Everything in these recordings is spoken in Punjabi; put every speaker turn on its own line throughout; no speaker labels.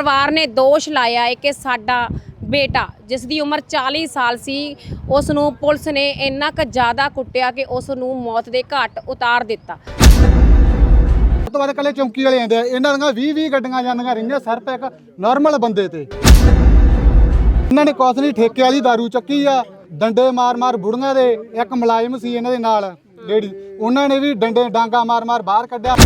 ਪਰਿਵਾਰ ਨੇ ਦੋਸ਼ ਲਾਇਆ ਹੈ ਕਿ ਸਾਡਾ ਬੇਟਾ, ਜਿਸ ਦੀ ਉਮਰ 40 ਸਾਲ ਸੀ ਉਸ ਨੂੰ ਪੁਲਿਸ ਨੇ ਇੰਨਾ ਕੁ ਜ਼ਿਆਦਾ ਕੁੱਟਿਆ ਕਿ ਉਸ ਨੂੰ ਮੌਤ ਦੇ ਘਾਟ ਉਤਾਰ ਦਿੱਤਾ।
ਤੋਂ ਬਾਅਦ ਕੱਲੇ ਚੌਂਕੀ ਵਾਲੇ ਆਂਦੇ ਆ। ਇਹਨਾਂ ਦੀਆਂ 20 20 ਗੱਡੀਆਂ ਜਾਂਦੀਆਂ ਰਹੀਆਂ ਸਿਰਫ ਇੱਕ ਨਾਰਮਲ ਬੰਦੇ ਤੇ। ਇਹਨਾਂ ਨੇ ਕੁਛ ਨਹੀਂ, ਠੇਕੇ ਵਾਲੀ दारू ਚੱਕੀ ਆ, ਡੰਡੇ ਮਾਰ ਮਾਰ ਬੁੜੀਆਂ ਦੇ, ਇੱਕ ਮੁਲਾਜ਼ਮ ਸੀ ਇਹਨਾਂ ਦੇ ਨਾਲ, ਲੇਡੀ। ਉਹਨਾਂ ਨੇ ਵੀ ਡੰਡੇ ਡਾਂਗਾ ਮਾਰ ਮਾਰ ਬਾਹਰ ਕੱਢਿਆ।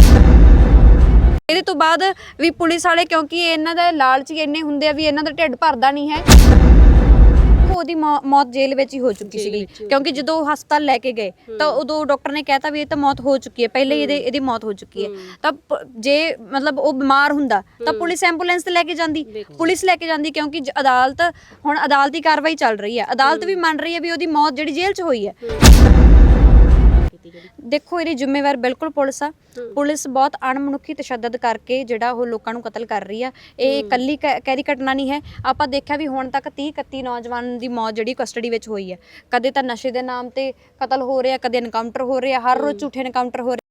ਇਹਦੇ ਤੋਂ ਬਾਅਦ ਵੀ ਪੁਲਿਸ ਵਾਲੇ ਕਿਉਂਕਿ ਇਹਨਾਂ ਦਾ ਲਾਲਚੀ ਇੰਨੇ ਹੁੰਦੇ ਆ ਵੀ ਇਹਨਾਂ ਦਾ ਢਿੱਡ ਭਰਦਾ ਨਹੀਂ ਹੈ। ਉਹਦੀ ਮੌਤ ਜੇਲ੍ਹ ਵਿੱਚ ਹੀ ਹੋ ਚੁੱਕੀ ਸੀਗੀ। ਕਿਉਂਕਿ ਜਦੋਂ ਉਹ ਹਸਪਤਾਲ ਲੈ ਕੇ ਗਏ ਤਾਂ ਉਦੋਂ ਡਾਕਟਰ ਨੇ ਕਹਿਤਾ ਵੀ ਇਹ ਤਾਂ ਮੌਤ ਹੋ ਚੁੱਕੀ ਹੈ ਪਹਿਲੇ ਹੀ। ਇਹਦੇ ਇਹਦੀ ਮੌਤ ਹੋ ਚੁੱਕੀ ਹੈ। ਤਾਂ ਜੇ ਮਤਲਬ ਉਹ ਬਿਮਾਰ ਹੁੰਦਾ ਤਾਂ ਪੁਲਿਸ ਐਂਬੂਲੈਂਸ ਤੇ ਲੈ ਕੇ ਜਾਂਦੀ। ਪੁਲਿਸ ਲੈ ਕੇ ਜਾਂਦੀ ਕਿਉਂਕਿ ਅਦਾਲਤ ਹੁਣ ਅਦਾਲਤੀ ਕਾਰਵਾਈ ਚੱਲ ਰਹੀ ਹੈ। ਅਦਾਲਤ ਵੀ ਮੰਨ ਰਹੀ ਹੈ ਵੀ ਉਹਦੀ ਮੌਤ ਜਿਹੜੀ ਜੇਲ੍ਹ 'ਚ ਹੋਈ ਹੈ। ਦੇਖੋ ਇਹਦੀ ਜ਼ਿੰਮੇਵਾਰ ਬਿਲਕੁਲ ਪੁਲਿਸ ਆ। ਪੁਲਿਸ ਬਹੁਤ ਅਣਮਨੁੱਖੀ ਤਸ਼ੱਦਦ ਕਰਕੇ ਜਿਹੜਾ ਉਹ ਲੋਕਾਂ ਨੂੰ ਕਤਲ ਕਰ ਰਹੀ ਆ। ਇਹ ਇਕੱਲੀ ਕ- ਕਹਿ ਦੀ ਘਟਨਾ ਨਹੀਂ ਹੈ। ਆਪਾਂ ਦੇਖਿਆ ਵੀ ਹੁਣ ਤੱਕ 30 31 ਨੌਜਵਾਨ ਦੀ ਮੌਤ ਜਿਹੜੀ ਕਸਟਡੀ ਵਿੱਚ ਹੋਈ ਹੈ ਕਦੇ ਤਾਂ ਨਸ਼ੇ ਦੇ ਨਾਮ ਤੇ ਕਤਲ ਹੋ ਰਿਹਾ ਕਦੇ ਐਨਕਾਊਂਟਰ ਹੋ ਰਿਹਾ ਹਰ ਰੋਜ਼ ਝੂਠੇ ਐਨਕਾਊਂਟਰ ਹੋ ਰਹੇ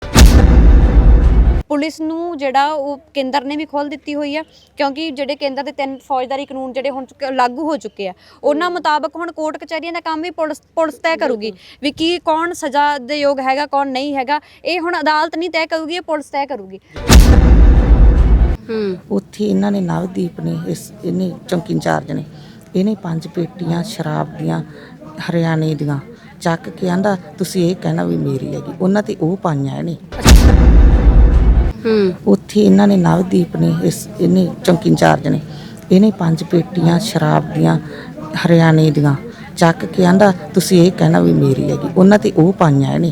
ਪੁਲਿਸ ਨੂੰ ਜਿਹੜਾ ਉਹ ਕੇਂਦਰ ਨੇ ਵੀ ਖੋਲ ਦਿੱਤੀ ਹੋਈ ਆ ਕਿਉਂਕਿ ਜਿਹੜੇ ਕੇਂਦਰ ਦੇ ਤਿੰਨ ਫੌਜਦਾਰੀ ਕਾਨੂੰਨ ਜਿਹੜੇ ਹੁਣ ਚੁੱਕੇ- ਲਾਗੂ ਹੋ ਚੁੱਕੇ ਆ ਉਹਨਾਂ ਮੁਤਾਬਕ ਹੁਣ ਕੋਰਟ ਕਚਹਿਰੀਆਂ ਦਾ ਕੰਮ ਵੀ ਪੁਲਿਸ ਪੁਲਿਸ ਤੈਅ ਕਰੂਗੀ ਵੀ ਕੀ ਕੌਣ ਸਜ਼ਾ ਦੇ ਯੋਗ ਹੈਗਾ ਕੌਣ ਨਹੀਂ ਹੈਗਾ ਇਹ ਹੁਣ ਅਦਾਲਤ ਨਹੀਂ ਤੈਅ ਕਰੂਗੀ ਇਹ ਪੁਲਿਸ ਤੈਅ ਕਰੂਗੀ।
ਉੱਥੇ ਇਹਨਾਂ ਨੇ ਨਵਦੀਪ ਨੇ ਇਸ ਇਹਨੇ ਚੌਂਕੀ ਇੰਚਾਰਜ ਨੇ ਇਹਨੇ ਪੰਜ ਪੇਟੀਆਂ ਸ਼ਰਾਬ ਦੀਆਂ ਹਰਿਆਣੇ ਦੀਆਂ ਚੱਕ ਕੇ ਆਂਦਾ ਤੁਸੀਂ ਇਹ ਕਹਿਣਾ ਵੀ ਮੇਰੀ ਹੈਗੀ। ਉਹਨਾਂ ਤੇ ਉਹ ਪਾਈਆਂ ਇਹਨੇ। ਉੱਥੇ ਇਹਨਾਂ ਨੇ ਨਵਦੀਪ ਨੇ ਇਸ ਇਹਨੇ ਚੌਂਕੀ ਇੰਚਾਰਜ ਨੇ ਇਹਨੇ ਪੰਜ ਪੇਟੀਆਂ ਸ਼ਰਾਬ ਦੀਆਂ ਹਰਿਆਣੇ ਦੀਆਂ ਚੱਕ ਕੇ ਆਂਦਾ ਤੁਸੀਂ ਇਹ ਕਹਿਣਾ ਵੀ ਮੇਰੀ ਹੈਗੀ। ਉਹਨਾਂ ਤੇ ਉਹ ਪਾਈਆਂ ਇਹਨੇ।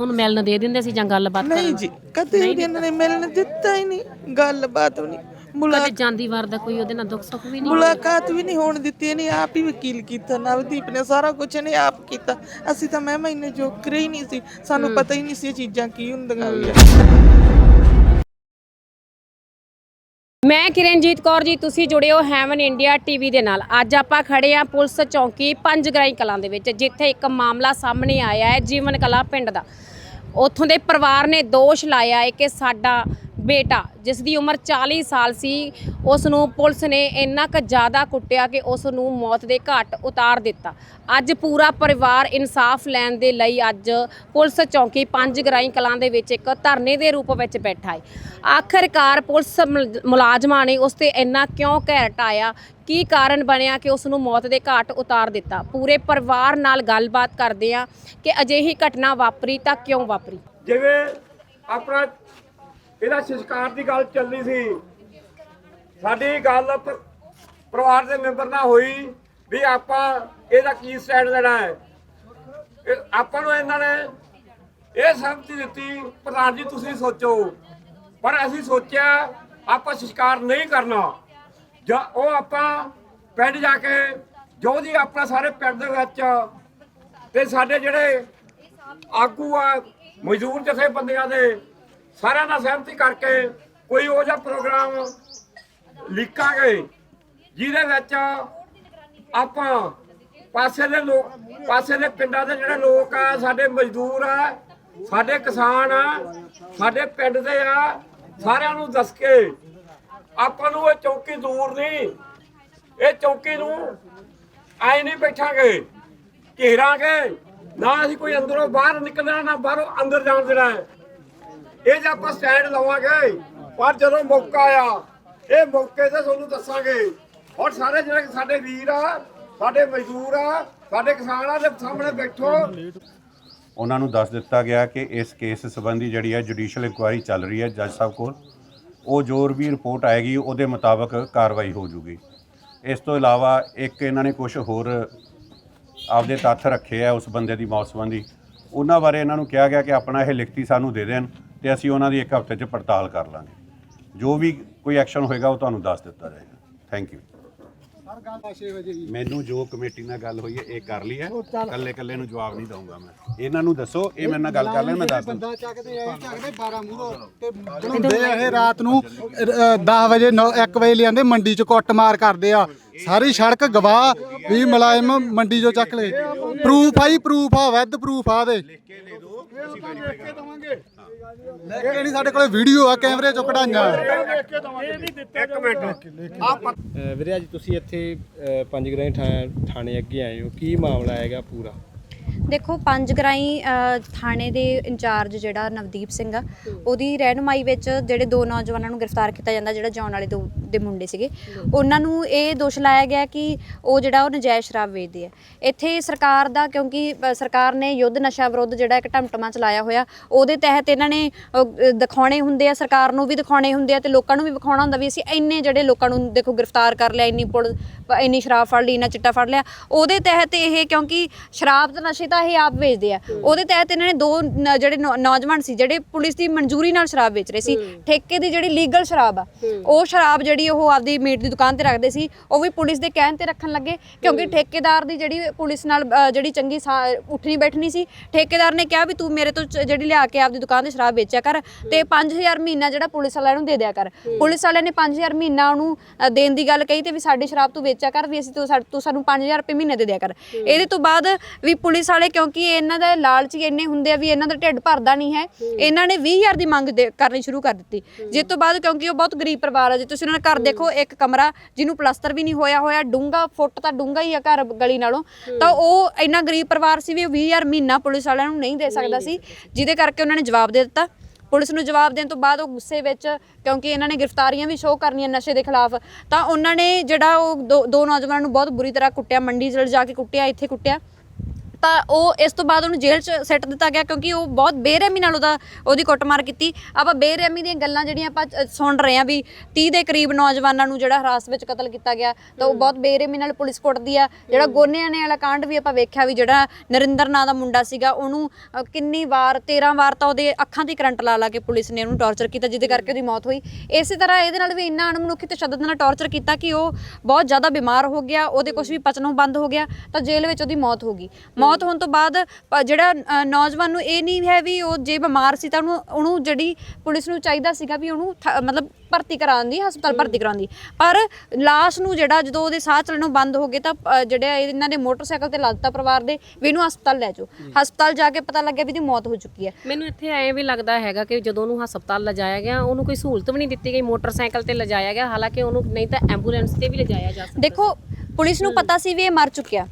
ਹੁਣ ਮਿਲਣ ਦੇ ਦਿੰਦੇ ਸੀ ਜਾਂ ਗੱਲਬਾਤ
ਨਹੀਂ ਜੀ ਕਦੇ ਵੀ ਇਹਨਾਂ ਨੇ ਮਿਲਣ ਦਿੱਤਾ ਹੀ ਨਹੀਂ ਗੱਲਬਾਤ ਵੀ ਨਹੀਂ।
ਕਦੇ ਜਾਂਦੀ ਵਾਰ ਦਾ ਕੋਈ ਉਹਦੇ ਨਾਲ ਦੁੱਖ ਸੁੱਖ ਵੀ ਨਹੀਂ
ਮੁਲਾਕਾਤ ਵੀ ਨਹੀਂ ਹੋਣ ਦਿੱਤੀ ਇਹਨੇ ਆਪ ਹੀ ਵਕੀਲ ਕੀਤਾ ਨਵਦੀਪ ਨੇ ਸਾਰਾ ਕੁਝ ਇਹਨੇ ਆਪ ਕੀਤਾ। ਅਸੀਂ ਤਾਂ ਮੈਂ ਮੈਨੇ ਜੋਕਰੇ ਹੀ ਨਹੀਂ ਸੀ ਸਾਨੂੰ ਪਤਾ ਹੀ ਨਹੀਂ ਸੀ ਇਹ ਚੀਜ਼ਾਂ ਕੀ ਹੁੰਦੀਆਂ ਵੀ ਆ
ਮੈਂ ਕਿਰਨਜੀਤ ਕੌਰ ਜੀ ਤੁਸੀਂ ਜੁੜੇ ਹੋ ਹੈਵਨ ਇੰਡੀਆ ਟੀਵੀ ਦੇ ਨਾਲ। ਅੱਜ ਆਪਾਂ ਖੜੇ ਆ ਪੁਲਿਸ ਚੌਂਕੀ ਪੰਜਗਰਾਈ ਕਲਾਂ ਦੇ ਵਿੱਚ ਜਿੱਥੇ ਇੱਕ ਮਾਮਲਾ ਸਾਹਮਣੇ ਆਇਆ ਹੈ ਜੀਵਨ ਕਲਾ ਪਿੰਡ ਦਾ। ਉੱਥੋਂ ਦੇ ਪਰਿਵਾਰ ਨੇ ਦੋਸ਼ ਲਾਇਆ ਹੈ ਕਿ ਸਾਡਾ ਬੇਟਾ ਜਿਸ ਦੀ ਉਮਰ 40 ਸਾਲ ਸੀ ਉਸ ਨੂੰ ਪੁਲਿਸ ਨੇ ਇੰਨਾ ਕੁ ਜ਼ਿਆਦਾ ਕੁੱਟਿਆ ਕਿ ਉਸ ਨੂੰ ਮੌਤ ਦੇ ਘਾਟ ਉਤਾਰ ਦਿੱਤਾ। ਅੱਜ ਪੂਰਾ ਪਰਿਵਾਰ ਇਨਸਾਫ ਲੈਣ ਦੇ ਲਈ ਅੱਜ ਪੁਲਿਸ ਚੌਂਕੀ ਪੰਜ ਗਰਾਈ ਕਲਾਂ ਦੇ ਵਿੱਚ ਇੱਕ ਧਰਨੇ ਦੇ ਰੂਪ ਵਿੱਚ ਬੈਠਾ ਹੈ। ਆਖਰਕਾਰ ਪੁਲਿਸ ਮੁਲ- ਮੁਲਾਜ਼ਮਾਂ ਨੇ ਉਸ ਤੇ ਇੰਨਾ ਕਿਉਂ ਘੈਰ ਢਾਇਆ ਕੀ ਕਾਰਨ ਬਣਿਆ ਕਿ ਉਸ ਨੂੰ ਮੌਤ ਦੇ ਘਾਟ ਉਤਾਰ ਦਿੱਤਾ? ਪੂਰੇ ਪਰਿਵਾਰ ਨਾਲ ਗੱਲਬਾਤ ਕਰਦੇ ਆ ਕਿ ਅਜਿਹੀ ਘਟਨਾ ਵਾਪਰੀ ਤਾਂ ਕਿਉਂ ਵਾਪਰੀ?
ਜਿਵੇਂ ਆਪਣਾ ਇਹਦਾ ਸੰਸਕਾਰ ਦੀ ਗੱਲ ਚੱਲਣੀ ਸੀ। ਸਾਡੀ ਗੱਲ ਪਰਿਵਾਰ ਦੇ ਮੈਂਬਰ ਨਾਲ ਹੋਈ ਵੀ ਆਪਾਂ ਇਹਦਾ ਕੀ ਸਟੈਂਡ ਲੈਣਾ ਹੈ। ਇਹ ਆਪਾਂ ਨੂੰ ਇਹਨਾਂ ਨੇ ਇਹ ਸਹਿਮਤੀ ਦਿੱਤੀ, ਪ੍ਰਧਾਨ ਜੀ ਤੁਸੀਂ ਸੋਚੋ। ਪਰ ਅਸੀਂ ਸੋਚਿਆ ਆਪਾਂ ਸੰਸਕਾਰ ਨਹੀਂ ਕਰਨਾ। ਜਾਂ ਉਹ ਆਪਾਂ ਪਿੰਡ ਜਾ ਕੇ ਜੋ ਜੀ ਆਪਣਾ ਸਾਰੇ ਪਿੰਡ ਦੇ ਵਿੱਚ ਤੇ ਸਾਡੇ ਜਿਹੜੇ ਆਗੂ ਆ, ਮਜ਼ਦੂਰ ਜਥੇਬੰਦੀਆਂ ਦੇ ਸਾਰਿਆਂ ਨਾਲ ਸਹਿਮਤੀ ਕਰਕੇ ਕੋਈ ਉਹ ਜਿਹਾ ਪ੍ਰੋਗਰਾਮ ਲਿਖਾਂਗੇ, ਜਿਹਦੇ ਵਿੱਚ ਆਪਾਂ ਪਾਸੇ ਦੇ ਲੋਕ ਪਾਸੇ ਦੇ ਪਿੰਡਾਂ ਦੇ ਜਿਹੜੇ ਲੋਕ ਆ, ਸਾਡੇ ਮਜ਼ਦੂਰ ਆ, ਸਾਡੇ ਕਿਸਾਨ ਆ, ਸਾਡੇ ਪਿੰਡ ਦੇ ਆ, ਸਾਰਿਆਂ ਨੂੰ ਦੱਸ ਕੇ ਆਪਾਂ ਨੂੰ ਇਹ ਚੌਕੀ ਦੂਰ ਨਹੀਂ, ਇਹ ਚੌਕੀ ਨੂੰ ਆਏ ਨਹੀਂ ਬੈਠਾਂਗੇ, ਘੇਰਾਂਗੇ, ਨਾ ਅਸੀਂ ਕੋਈ ਅੰਦਰੋਂ ਬਾਹਰ ਨਿਕਲਣਾ, ਨਾ ਬਾਹਰੋਂ ਅੰਦਰ ਜਾਣ ਦੇਣਾ। ਇਹ ਜੇ ਆਪਾਂ ਸਟੈਂਡ ਲਵਾਂਗੇ, ਪਰ ਜਦੋਂ ਮੌਕਾ ਆਇਆ, ਇਹ ਮੌਕੇ ਤੇ ਤੁਹਾਨੂੰ ਦੱਸਾਂਗੇ। ਔਰ ਸਾਰੇ ਜਿਹੜੇ ਸਾਡੇ ਵੀਰ ਆ, ਸਾਡੇ ਮਜ਼ਦੂਰ ਆ, ਸਾਡੇ ਕਿਸਾਨ ਆ ਦੇ ਸਾਹਮਣੇ ਬੈਠੋ।
ਉਹਨਾਂ ਨੂੰ ਦੱਸ ਦਿੱਤਾ ਗਿਆ ਕਿ ਇਸ ਕੇਸ ਸੰਬੰਧੀ ਜਿਹੜੀ ਹੈ ਜੁਡੀਸ਼ੀਅਲ ਇਨਕੁਆਇਰੀ ਚੱਲ ਰਹੀ ਹੈ ਜੱਜ ਸਾਹਿਬ ਕੋਲ। ਉਹ ਜੋ ਵੀ ਰਿਪੋਰਟ ਆਏਗੀ, ਉਹਦੇ ਮੁਤਾਬਕ ਕਾਰਵਾਈ ਹੋ ਜੂਗੀ। ਇਸ ਤੋਂ ਇਲਾਵਾ ਇੱਕ ਇਹਨਾਂ ਨੇ ਕੁਝ ਹੋਰ ਆਪਦੇ ਤੱਥ ਰੱਖੇ ਆ ਉਸ ਬੰਦੇ ਦੀ ਮੌਤ ਸੰਬੰਧੀ। ਉਹਨਾਂ ਬਾਰੇ ਇਹਨਾਂ ਨੂੰ ਕਿਹਾ ਗਿਆ ਕਿ ਆਪਣਾ ਇਹ ਲਿਖਤੀ ਸਾਨੂੰ ਦੇ ਦੇਣ। ਤੇ ਅਸੀਂ ਉਹਨਾਂ ਦੀ ਇੱਕ ਹਫ਼ਤੇ 'ਚ ਪੜਤਾਲ ਕਰ ਲਾਂਗੇ। ਜੋ ਵੀ ਕੋਈ ਐਕਸ਼ਨ ਹੋਏਗਾ ਉਹ ਤੁਹਾਨੂੰ ਦੱਸ ਦਿੱਤਾ ਜਾਏਗਾ। ਥੈਂਕ ਯੂ
ਹਰ ਗੱਲ 6 ਵਜੇ ਜੀ
ਮੈਨੂੰ ਜੋ ਕਮੇਟੀ ਨਾਲ ਗੱਲ ਹੋਈ ਹੈ ਇਹ ਕਰ ਲਈ ਹੈ। ਕੱਲੇ ਕੱਲੇ ਨੂੰ ਜਵਾਬ ਨਹੀਂ ਦਊਂਗਾ ਮੈਂ। ਇਹਨਾਂ ਨੂੰ ਦੱਸੋ ਇਹ ਮੇਰੇ ਨਾਲ ਗੱਲ ਕਰ ਲੈਣ ਮੈਂ ਦੱਸ ਦੂੰ
ਬੰਦਾ ਚੱਕਦੇ ਆ ਚੱਕਦੇ 12 ਮੂਰੋ ਤੇ ਬਣਾਉਂਦੇ ਆ ਇਹ ਰਾਤ ਨੂੰ 10 ਵਜੇ 1 ਵਜੇ ਲਿਆਂਦੇ ਮੰਡੀ ਚ ਕੁੱਟਮਾਰ ਕਰਦੇ ਆ। ਸਾਰੀ ਸੜਕ ਗਵਾਹ ਵੀ ਮੁਲਾਜ਼ਮ ਮੰਡੀ ਚੋਂ ਚੱਕ ਲਏ। ਪ੍ਰੂਫ ਆਈ ਪ੍ਰੂਫ ਆ ਵਿਦ ਪ੍ਰੂਫ ਆ ਦੇ ਕੇ ਨਹੀਂ ਸਾਡੇ ਕੋਲੇ ਵੀਡੀਓ ਆ ਕੈਮਰੇ ਚੋਂ ਕਢਾਈਆਂ।
ਇੱਕ ਮਿੰਟ।
ਅਹ ਵੀਰੇ ਅੱਜ ਤੁਸੀਂ ਇੱਥੇ ਅਹ ਪੰਜਗਰਾਈ ਥਾ- ਥਾਣੇ ਅੱਗੇ ਆਏ ਹੋ। ਕੀ ਮਾਮਲਾ ਹੈਗਾ ਪੂਰਾ?
ਦੇਖੋ, ਪੰਜ ਗਰਾਈ ਥਾਣੇ ਦੇ ਇੰਚਾਰਜ ਜਿਹੜਾ ਨਵਦੀਪ ਸਿੰਘ ਆ, ਉਹਦੀ ਰਹਿਨੁਮਾਈ ਵਿੱਚ ਜਿਹੜੇ ਦੋ ਨੌਜਵਾਨਾਂ ਨੂੰ ਗ੍ਰਿਫਤਾਰ ਕੀਤਾ ਜਾਂਦਾ, ਜਿਹੜਾ ਜਾਣ ਵਾਲੇ ਦੋ ਦੇ ਮੁੰਡੇ ਸੀਗੇ, ਉਹਨਾਂ ਨੂੰ ਇਹ ਦੋਸ਼ ਲਾਇਆ ਗਿਆ ਕਿ ਉਹ ਜਿਹੜਾ ਉਹ ਨਜਾਇਜ਼ ਸ਼ਰਾਬ ਵੇਚਦੇ ਆ। ਇੱਥੇ ਸਰਕਾਰ ਦਾ, ਕਿਉਂਕਿ ਸਰਕਾਰ ਨੇ ਯੁੱਧ ਨਸ਼ਾ ਵਿਰੁੱਧ ਜਿਹੜਾ ਇੱਕ ਟਮਟਮਾ ਚਲਾਇਆ ਹੋਇਆ, ਉਹਦੇ ਤਹਿਤ ਇਹਨਾਂ ਨੇ ਦਿਖਾਉਣੇ ਹੁੰਦੇ ਆ, ਸਰਕਾਰ ਨੂੰ ਵੀ ਦਿਖਾਉਣੇ ਹੁੰਦੇ ਆ ਤੇ ਲੋਕਾਂ ਨੂੰ ਵੀ ਵਿਖਾਉਣਾ ਹੁੰਦਾ ਵੀ ਅਸੀਂ ਇੰਨੇ ਜਿਹੜੇ ਲੋਕਾਂ ਨੂੰ ਦੇਖੋ ਗ੍ਰਿਫਤਾਰ ਕਰ ਲਿਆ, ਇੰਨੀ ਪੁਲ, ਇੰਨੀ ਸ਼ਰਾਬ ਫੜ ਲਈ, ਇੰਨਾ ਚਿੱਟਾ ਫੜ ਲਿਆ। ਉਹਦੇ ਤਹਿਤ ਇਹ ਕਿਉਂਕਿ ਸ਼ਰਾਬ ਤੇ ਨਸ਼ੇ ਤਾਂ ਇਹ ਆਪ ਵੇਚਦੇ ਆ। ਉਹਦੇ ਤਹਿਤ ਇਹਨਾਂ ਨੇ ਦੋ ਨ- ਜਿਹੜੇ ਨੌ- ਨੌਜਵਾਨ ਸੀ ਜਿਹੜੇ ਪੁਲਿਸ ਦੀ ਮਨਜ਼ੂਰੀ ਨਾਲ ਸ਼ਰਾਬ ਵੇਚ ਰਹੇ ਸੀ। ਠੇਕੇ ਦੀ ਜਿਹੜੀ ਲੀਗਲ ਸ਼ਰਾਬ ਆ ਉਹ ਸ਼ਰਾਬ ਜਿਹੜੀ ਉਹ ਆਪਦੀ ਮੀਟ ਦੀ ਦੁਕਾਨ ਤੇ ਰੱਖਦੇ ਸੀ ਉਹ ਵੀ ਪੁਲਿਸ ਦੇ ਕਹਿਣ ਤੇ ਰੱਖਣ ਲੱਗੇ ਕਿਉਂਕਿ ਠੇਕੇਦਾਰ ਦੀ ਜਿਹੜੀ ਪੁਲਿਸ ਨਾਲ ਅ, ਜਿਹੜੀ ਚੰਗੀ ਸਾ- ਉੱਠਣੀ ਬੈਠਣੀ ਸੀ ਠੇਕੇਦਾਰ ਨੇ ਕਿਹਾ ਵੀ ਤੂੰ ਮੇਰੇ ਤੋਂ ਚ- ਜਿਹੜੀ ਲਿਆ ਕੇ ਆਪਦੀ ਦੁਕਾਨ ਤੇ ਸ਼ਰਾਬ ਵੇਚਿਆ ਕਰ ਤੇ 5000 ਮਹੀਨਾ ਜਿਹੜਾ ਪੁਲਿਸ ਵਾਲਿਆਂ ਨੂੰ ਦੇ ਦਿਆ ਕਰ। ਪੁਲਿਸ ਵਾਲਿਆਂ ਨੇ 5000 ਮਹੀਨਾ ਉਹਨੂੰ ਅ, ਦੇਣ ਦੀ ਗੱਲ ਕਹੀ ਤੇ ਵੀ ਸਾਡੀ ਸ਼ਰਾਬ ਤੂੰ ਵੇਚਿਆ ਕਰ ਵੀ ਅਸੀਂ ਤੂੰ ਸਾ- ਤੂੰ ਸਾਨੂੰ 5000 ਰੁਪਏ ਮਹੀਨੇ ਦੇ ਦਿਆ ਕਰ। ਇਹਦੇ ਤੋਂ ਬਾਅਦ ਵੀ ਪੁਲਿਸ ਵਾਲੇ ਕਿਉਂਕਿ ਇਹਨਾਂ ਦਾ ਲਾਲਚ ਇੰਨੇ ਹੁੰਦੇ ਆ ਵੀ ਇਹਨਾਂ ਦਾ ਢਿੱਡ ਭਰਦਾ ਨਹੀਂ ਹੈ। ਇਹਨਾਂ ਨੇ 20000 ਦੀ ਮੰਗ ਦੇ- ਕਰਨੀ ਸ਼ੁਰੂ ਕਰ ਦਿੱਤੀ। ਜਿਸ ਤੋਂ ਬਾਅਦ ਕਿਉਂਕਿ ਉਹ ਬਹੁਤ ਗਰੀਬ ਪਰਿਵਾਰ ਆ ਜੇ ਤੁਸੀਂ ਉਹਨਾਂ ਦਾ ਘਰ ਦੇਖੋ ਇੱਕ ਕਮਰਾ ਜਿਹਨੂੰ ਪਲਸਤਰ ਵੀ ਨਹੀਂ ਹੋਇਆ ਹੋਇਆ ਡੂੰਗਾ ਫੁੱਟ ਤਾਂ ਡੂੰਗਾ ਹੀ ਆ ਘਰ ਗਲੀ ਨਾਲੋਂ ਤਾਂ ਉਹ ਇੰਨਾ ਗਰੀਬ ਪਰਿਵਾਰ ਸੀ ਵੀ ਉਹ 20000 ਮਹੀਨਾ ਪੁਲਿਸ ਵਾਲਿਆਂ ਨੂੰ ਨਹੀਂ ਦੇ ਸਕਦਾ ਸੀ ਜਿਹਦੇ ਕਰਕੇ ਉਹਨਾਂ ਨੇ ਜਵਾਬ ਦੇ ਦਿੱਤਾ। ਪੁਲਿਸ ਨੂੰ ਜਵਾਬ ਦੇਣ ਤੋਂ ਬਾਅਦ ਉਹ ਗੁੱਸੇ ਵਿੱਚ ਕਿਉਂਕਿ ਇਹਨਾਂ ਨੇ ਗ੍ਰਿਫਤਾਰੀਆਂ ਵੀ ਸ਼ੋਅ ਕਰਨੀਆਂ ਨਸ਼ੇ ਦੇ ਖਿਲਾਫ ਤਾਂ ਉਹਨਾਂ ਨੇ ਜਿਹੜਾ ਉਹ ਦੋ ਦੋ ਨੌਜਵਾਨਾਂ ਨੂੰ ਬਹੁਤ ਬੁਰੀ ਤਰ੍ਹਾਂ ਕੁੱਟਿਆ ਮੰਡੀ 'ਚ ਲਿਜਾ ਕੇ ਕੁੱਟਿਆ ਇੱਥੇ ਕੁੱਟਿਆ। ਤਾਂ ਉਹ ਇਸ ਤੋਂ ਬਾਅਦ ਉਹਨੂੰ ਜੇਲ੍ਹ 'ਚ ਸਿੱਟ ਦਿੱਤਾ ਗਿਆ ਕਿਉਂਕਿ ਉਹ ਬਹੁਤ ਬੇਰਹਿਮੀ ਨਾਲ ਉਹਦਾ ਉਹਦੀ ਕੁੱਟਮਾਰ ਕੀਤੀ। ਆਪਾਂ ਬੇਰਹਿਮੀ ਦੀਆਂ ਗੱਲਾਂ ਜਿਹੜੀਆਂ ਆਪਾਂ ਅ, ਸੁਣ ਰਹੇ ਹਾਂ ਵੀ 30 ਦੇ ਕਰੀਬ ਨੌਜਵਾਨਾਂ ਨੂੰ ਜਿਹੜਾ ਹਰਾਸ ਵਿੱਚ ਕਤਲ ਕੀਤਾ ਗਿਆ ਤਾਂ ਉਹ ਬਹੁਤ ਬੇਰਹਿਮੀ ਨਾਲ ਪੁਲਿਸ ਕੁੱਟਦੀ ਆ। ਜਿਹੜਾ ਗੋਨਿਆਣੇ ਵਾਲਾ ਕਾਂਡ ਵੀ ਆਪਾਂ ਵੇਖਿਆ ਵੀ ਜਿਹੜਾ ਨਰਿੰਦਰ ਨਾਂ ਦਾ ਮੁੰਡਾ ਸੀਗਾ ਉਹਨੂੰ ਅ, ਕਿੰਨੀ ਵਾਰ 13 ਵਾਰ ਤਾਂ ਉਹਦੇ ਅੱਖਾਂ ਤੇ ਕਰੰਟ ਲਾ ਲਾ ਕੇ ਪੁਲਿਸ ਨੇ ਉਹਨੂੰ ਟੌਰਚਰ ਕੀਤਾ ਜਿਹਦੇ ਕਰਕੇ ਉਹਦੀ ਮੌਤ ਹੋਈ। ਇਸੇ ਤਰ੍ਹਾਂ ਇਹਦੇ ਨਾਲ ਵੀ ਇੰਨਾ ਅਣਮਨੁੱਖੀ ਤਸ਼ੱਦਦ ਨਾਲ ਟੌਰਚਰ ਕੀਤਾ ਕਿ ਉਹ ਬਹੁਤ ਜ਼ਿਆਦਾ ਬਿਮਾਰ ਹੋ ਗਿਆ ਉਹਦੇ ਕੁਝ ਵੀ ਪਚਣੋਂ ਬੰਦ ਹੋ ਗਿਆ ਤਾਂ ਜੇਲ੍ਹ ਵਿੱਚ ਉਹਦੀ ਮੌਤ ਹੋ ਗਈ। ਮੌਤ ਹੋਣ ਤੋਂ ਬਾਅਦ ਪ- ਜਿਹੜਾ ਅ, ਨੌਜਵਾਨ ਨੂੰ ਇਹ ਨਹੀਂ ਹੈ ਵੀ ਉਹ ਜੇ ਬਿਮਾਰ ਸੀ ਤਾਂ ਉਹਨੂੰ ਉਹਨੂੰ ਜਿਹੜੀ ਪੁਲਿਸ ਨੂੰ ਚਾਹੀਦਾ ਸੀਗਾ ਵੀ ਉਹਨੂੰ ਥ- ਮਤਲਬ ਭਰਤੀ ਕਰਾਉਣ ਦੀ ਹਸਪਤਾਲ ਭਰਤੀ ਕਰਾਉਣ ਦੀ। ਪਰ ਲਾਸ਼ ਨੂੰ ਜਿਹੜਾ ਜਦੋਂ ਉਹਦੇ ਸਾਹ ਚੱਲਣੋਂ ਬੰਦ ਹੋ ਗਏ ਤਾਂ ਅ, ਜਿਹੜੇ ਇਹਨਾਂ ਦੇ ਮੋਟਰਸਾਈਕਲ ਤੇ ਲੱਦਤਾ ਪਰਿਵਾਰ ਦੇ ਵੀ ਇਹਨੂੰ ਹਸਪਤਾਲ ਲੈ ਜਾਓ। ਹਸਪਤਾਲ ਜਾ ਕੇ ਪਤਾ ਲੱਗਿਆ ਵੀ ਇਹਦੀ ਮੌਤ ਹੋ ਚੁੱਕੀ ਹੈ।
ਮੈਨੂੰ ਇੱਥੇ ਐਂ ਵੀ ਲੱਗਦਾ ਹੈਗਾ ਕਿ ਜਦੋਂ ਉਹਨੂੰ ਹਸਪਤਾਲ ਲਿਜਾਇਆ ਗਿਆ ਉਹਨੂੰ ਕੋਈ ਸਹੂਲਤ ਵੀ ਨਹੀਂ ਦਿੱਤੀ ਗਈ ਮੋਟਰਸਾਈਕਲ ਤੇ ਲਿਜਾਇਆ ਗਿਆ ਹਾਲਾਂਕਿ ਉਹਨੂੰ ਨਹੀਂ ਤਾਂ ਐਂਬੂਲੈਂਸ ਤੇ ਵੀ ਲਿਜਾਇਆ ਜਾ ਸਕਦਾ
ਦੇਖੋ ਪੁਲਿਸ ਨੂੰ ਪਤਾ ਸੀ ਵੀ ਇਹ ਮਰ ਚੁੱਕਿਆ।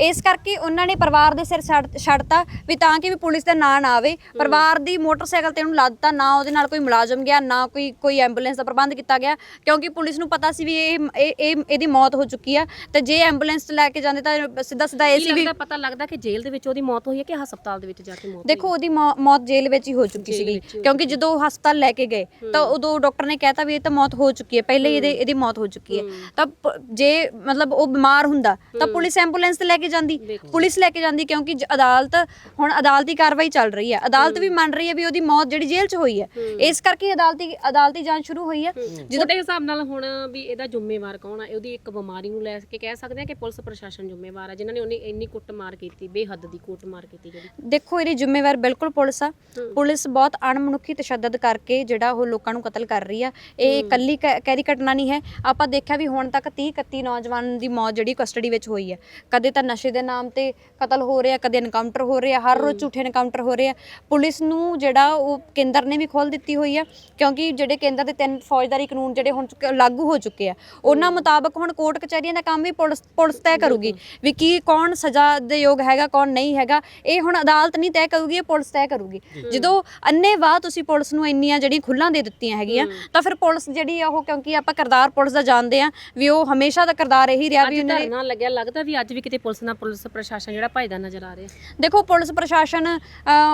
ਇਸ ਕਰਕੇ ਉਹਨਾਂ ਨੇ ਪਰਿਵਾਰ ਦੇ ਸਿਰ ਛੱਡ- ਛੱਡਤਾ ਵੀ ਤਾਂ ਕਿ ਵੀ ਪੁਲਿਸ ਦਾ ਨਾਂ ਨਾ ਆਵੇ। ਪਰਿਵਾਰ ਦੀ ਮੋਟਰਸਾਈਕਲ ਤੇ ਉਹਨੂੰ ਲੱਦਤਾ ਨਾ ਉਹਦੇ ਨਾਲ ਕੋਈ ਮੁਲਾਜ਼ਮ ਗਿਆ ਨਾ ਕੋਈ ਕੋਈ ਐਂਬੂਲੈਂਸ ਦਾ ਪ੍ਰਬੰਧ ਕੀਤਾ ਗਿਆ ਕਿਉਂਕਿ ਪੁਲਿਸ ਨੂੰ ਪਤਾ ਸੀ ਵੀ ਇਹ ਇਹ ਇਹ- ਇਹਦੀ ਮੌਤ ਹੋ ਚੁੱਕੀ ਆ। ਤੇ ਜੇ ਐਂਬੂਲੈਂਸ ਤੇ ਲੈ ਕੇ ਜਾਂਦੇ ਤਾਂ ਸਿੱਧਾ ਸਿੱਧਾ ਇਹ
ਕੀ
ਸੀ ਵੀ
ਲੱਗਦਾ ਪਤਾ ਲੱਗਦਾ ਕਿ ਜੇਲ੍ਹ ਦੇ ਵਿੱਚ ਉਹਦੀ ਮੌਤ ਹੋਈ ਹੈ ਕਿ ਹਸਪਤਾਲ ਦੇ ਵਿੱਚ ਜਾ ਕੇ ਮੌਤ
ਦੇਖੋ ਉਹਦੀ ਮੌਤ ਜੇਲ੍ਹ ਵਿੱਚ ਹੀ ਹੋ ਚੁੱਕੀ ਸੀਗੀ। ਕਿਉਂਕਿ ਜਦੋਂ ਹਸਪਤਾਲ ਲੈ ਕੇ ਗਏ ਤਾਂ ਉਦੋਂ ਡਾਕਟਰ ਨੇ ਕਹਿਤਾ ਵੀ ਇਹ ਤਾਂ ਮੌਤ ਹੋ ਚੁੱਕੀ ਹੈ ਪਹਿਲੇ ਇਹਦੇ ਇਹਦੀ ਮੌਤ ਹੋ ਚੁੱਕੀ ਹੈ। ਤਾਂ ਜੇ ਮਤਲਬ ਉਹ ਬਿਮਾਰ ਹੁੰਦਾ ਤਾਂ ਪੁਲਿਸ ਐਂਬੂਲੈਂਸ ਤੇ ਲੈ ਕੇ ਜਾਂਦੀ। ਪੁਲਿਸ ਲੈ ਕੇ ਜਾਂਦੀ ਕਿਉਂਕਿ ਜ- ਅਦਾਲਤ ਹੁਣ ਅਦਾਲਤੀ ਕਾਰਵਾਈ ਚੱਲ ਰਹੀ ਹੈ। ਅਦਾਲਤ ਵੀ ਮੰਨ ਰਹੀ ਹੈ ਵੀ ਉਹਦੀ ਮੌਤ ਜਿਹੜੀ ਜੇਲ੍ਹ 'ਚ ਹੋਈ ਹੈ। ਇਸ ਕਰਕੇ ਅਦਾਲਤੀ ਅਦਾਲਤੀ ਜਾਂਚ ਸ਼ੁਰੂ ਹੋਈ ਹੈ।
ਜਿਹਦੇ ਹਿਸਾਬ ਨਾਲ ਹੁਣ ਵੀ ਇਹਦਾ ਜ਼ਿੰਮੇਵਾਰ ਕੌਣ ਆ? ਉਹਦੀ ਇੱਕ ਬਿਮਾਰੀ ਨੂੰ ਲੈ ਕੇ ਕਹਿ ਸਕਦੇ ਆ ਕਿ ਪੁਲਿਸ ਪ੍ਰਸ਼ਾਸਨ ਜ਼ਿੰਮੇਵਾਰ ਆ ਜਿਨ੍ਹਾਂ ਨੇ ਉਹਨੇ ਇੰਨੀ ਕੁੱਟਮਾਰ ਕੀਤੀ ਬੇਹੱਦ ਦੀ ਕੁੱਟਮਾਰ ਕੀਤੀ ਜਿਹੜੀ?
ਦੇਖੋ ਇਹਦੀ ਜ਼ਿੰਮੇਵਾਰ ਬਿਲਕੁਲ ਪੁਲਿਸ ਆ। ਪੁਲਿਸ ਬਹੁਤ ਅਣਮਨੁੱਖੀ ਤਸ਼ੱਦਦ ਕਰਕੇ ਜਿਹੜਾ ਉਹ ਲੋਕਾਂ ਨੂੰ ਕਤਲ ਕਰ ਰਹੀ ਆ। ਇਹ ਇਕੱਲੀ ਕ- ਘਟਨਾ ਨਹੀਂ ਹੈ। ਆਪਾਂ ਦੇਖਿਆ ਵੀ ਹੁਣ ਤੱਕ 30 31 ਨੌਜਵਾਨ ਦੀ ਮੌਤ ਜਿਹੜੀ ਕਸਟਡੀ ਵਿੱਚ ਹੋਈ ਹੈ। ਕਦੇ ਤਾਂ ਨਸ਼ੇ ਦੇ ਨਾਮ ਤੇ ਕਤਲ ਹੋ ਰਿਹਾ ਕਦੇ ਐਨਕਾਊਂਟਰ ਹੋ ਰਿਹਾ ਹਰ ਰੋਜ਼ ਝੂਠੇ ਐਨਕਾਊਂਟਰ ਹੋ ਰਿਹਾ ਪੁਲਿਸ ਨੂੰ ਜਿਹੜਾ ਉਹ ਕੇਂਦਰ ਨੇ ਵੀ ਖੋਲ ਦਿੱਤੀ ਹੋਈ ਆ ਕਿਉਂਕਿ ਜਿਹੜੇ ਕੇਂਦਰ ਦੇ ਤਿੰਨ ਫੌਜਦਾਰੀ ਕਾਨੂੰਨ ਜਿਹੜੇ ਹੁਣ ਚੁੱਕੇ- ਲਾਗੂ ਹੋ ਚੁੱਕੇ ਆ ਉਹਨਾਂ ਮੁਤਾਬਕ ਹੁਣ ਕੋਰਟ ਕਚਹਿਰੀਆਂ ਦਾ ਕੰਮ ਵੀ ਪੁਲਿਸ ਪੁਲਿਸ ਤੈਅ ਕਰੂਗੀ ਵੀ ਕੀ ਕੌਣ ਸਜ਼ਾ ਦੇ ਯੋਗ ਹੈਗਾ ਕੌਣ ਨਹੀਂ ਹੈਗਾ ਇਹ ਹੁਣ ਅਦਾਲਤ ਨਹੀਂ ਤੈਅ ਕਰੂਗੀ ਇਹ ਪੁਲਿਸ ਤੈਅ ਕਰੂਗੀ। ਜਦੋਂ ਅੰਨੇਵਾਹ ਤੁਸੀਂ ਪੁਲਿਸ ਨੂੰ ਇੰਨੀਆਂ ਜਿਹੜੀਆਂ ਖੁੱਲਾਂ ਦੇ ਦਿੱਤੀਆਂ ਹੈਗੀਆਂ ਤਾਂ ਫਿਰ ਪੁਲਿਸ ਜਿਹੜੀ ਆ ਉਹ ਕਿਉਂਕਿ ਆਪਾਂ ਕਿਰਦਾਰ ਪੁਲਿਸ ਦਾ ਜਾਣਦੇ ਆ ਵੀ ਉਹ ਹਮੇਸ਼ਾ ਦਾ ਕਿਰਦਾਰ ਇਹੀ ਰਿਹਾ ਵੀ
ਅੱਜ
ਉਹਨਾਂ ਨੇ
ਧਰਨਾ ਲੱਗਿਆ ਲੱਗਦਾ ਵੀ ਅੱਜ ਵੀ ਕਿਤੇ ਪੁਲਿਸ ਨਾਲ ਪੁਲਿਸ ਪ੍ਰਸ਼ਾਸਨ ਜਿਹੜਾ ਭਜਦਾ ਨਜ਼ਰ ਆ ਰਿਹਾ।
ਦੇਖੋ ਪੁਲਿਸ ਪ੍ਰਸ਼ਾਸਨ ਅ,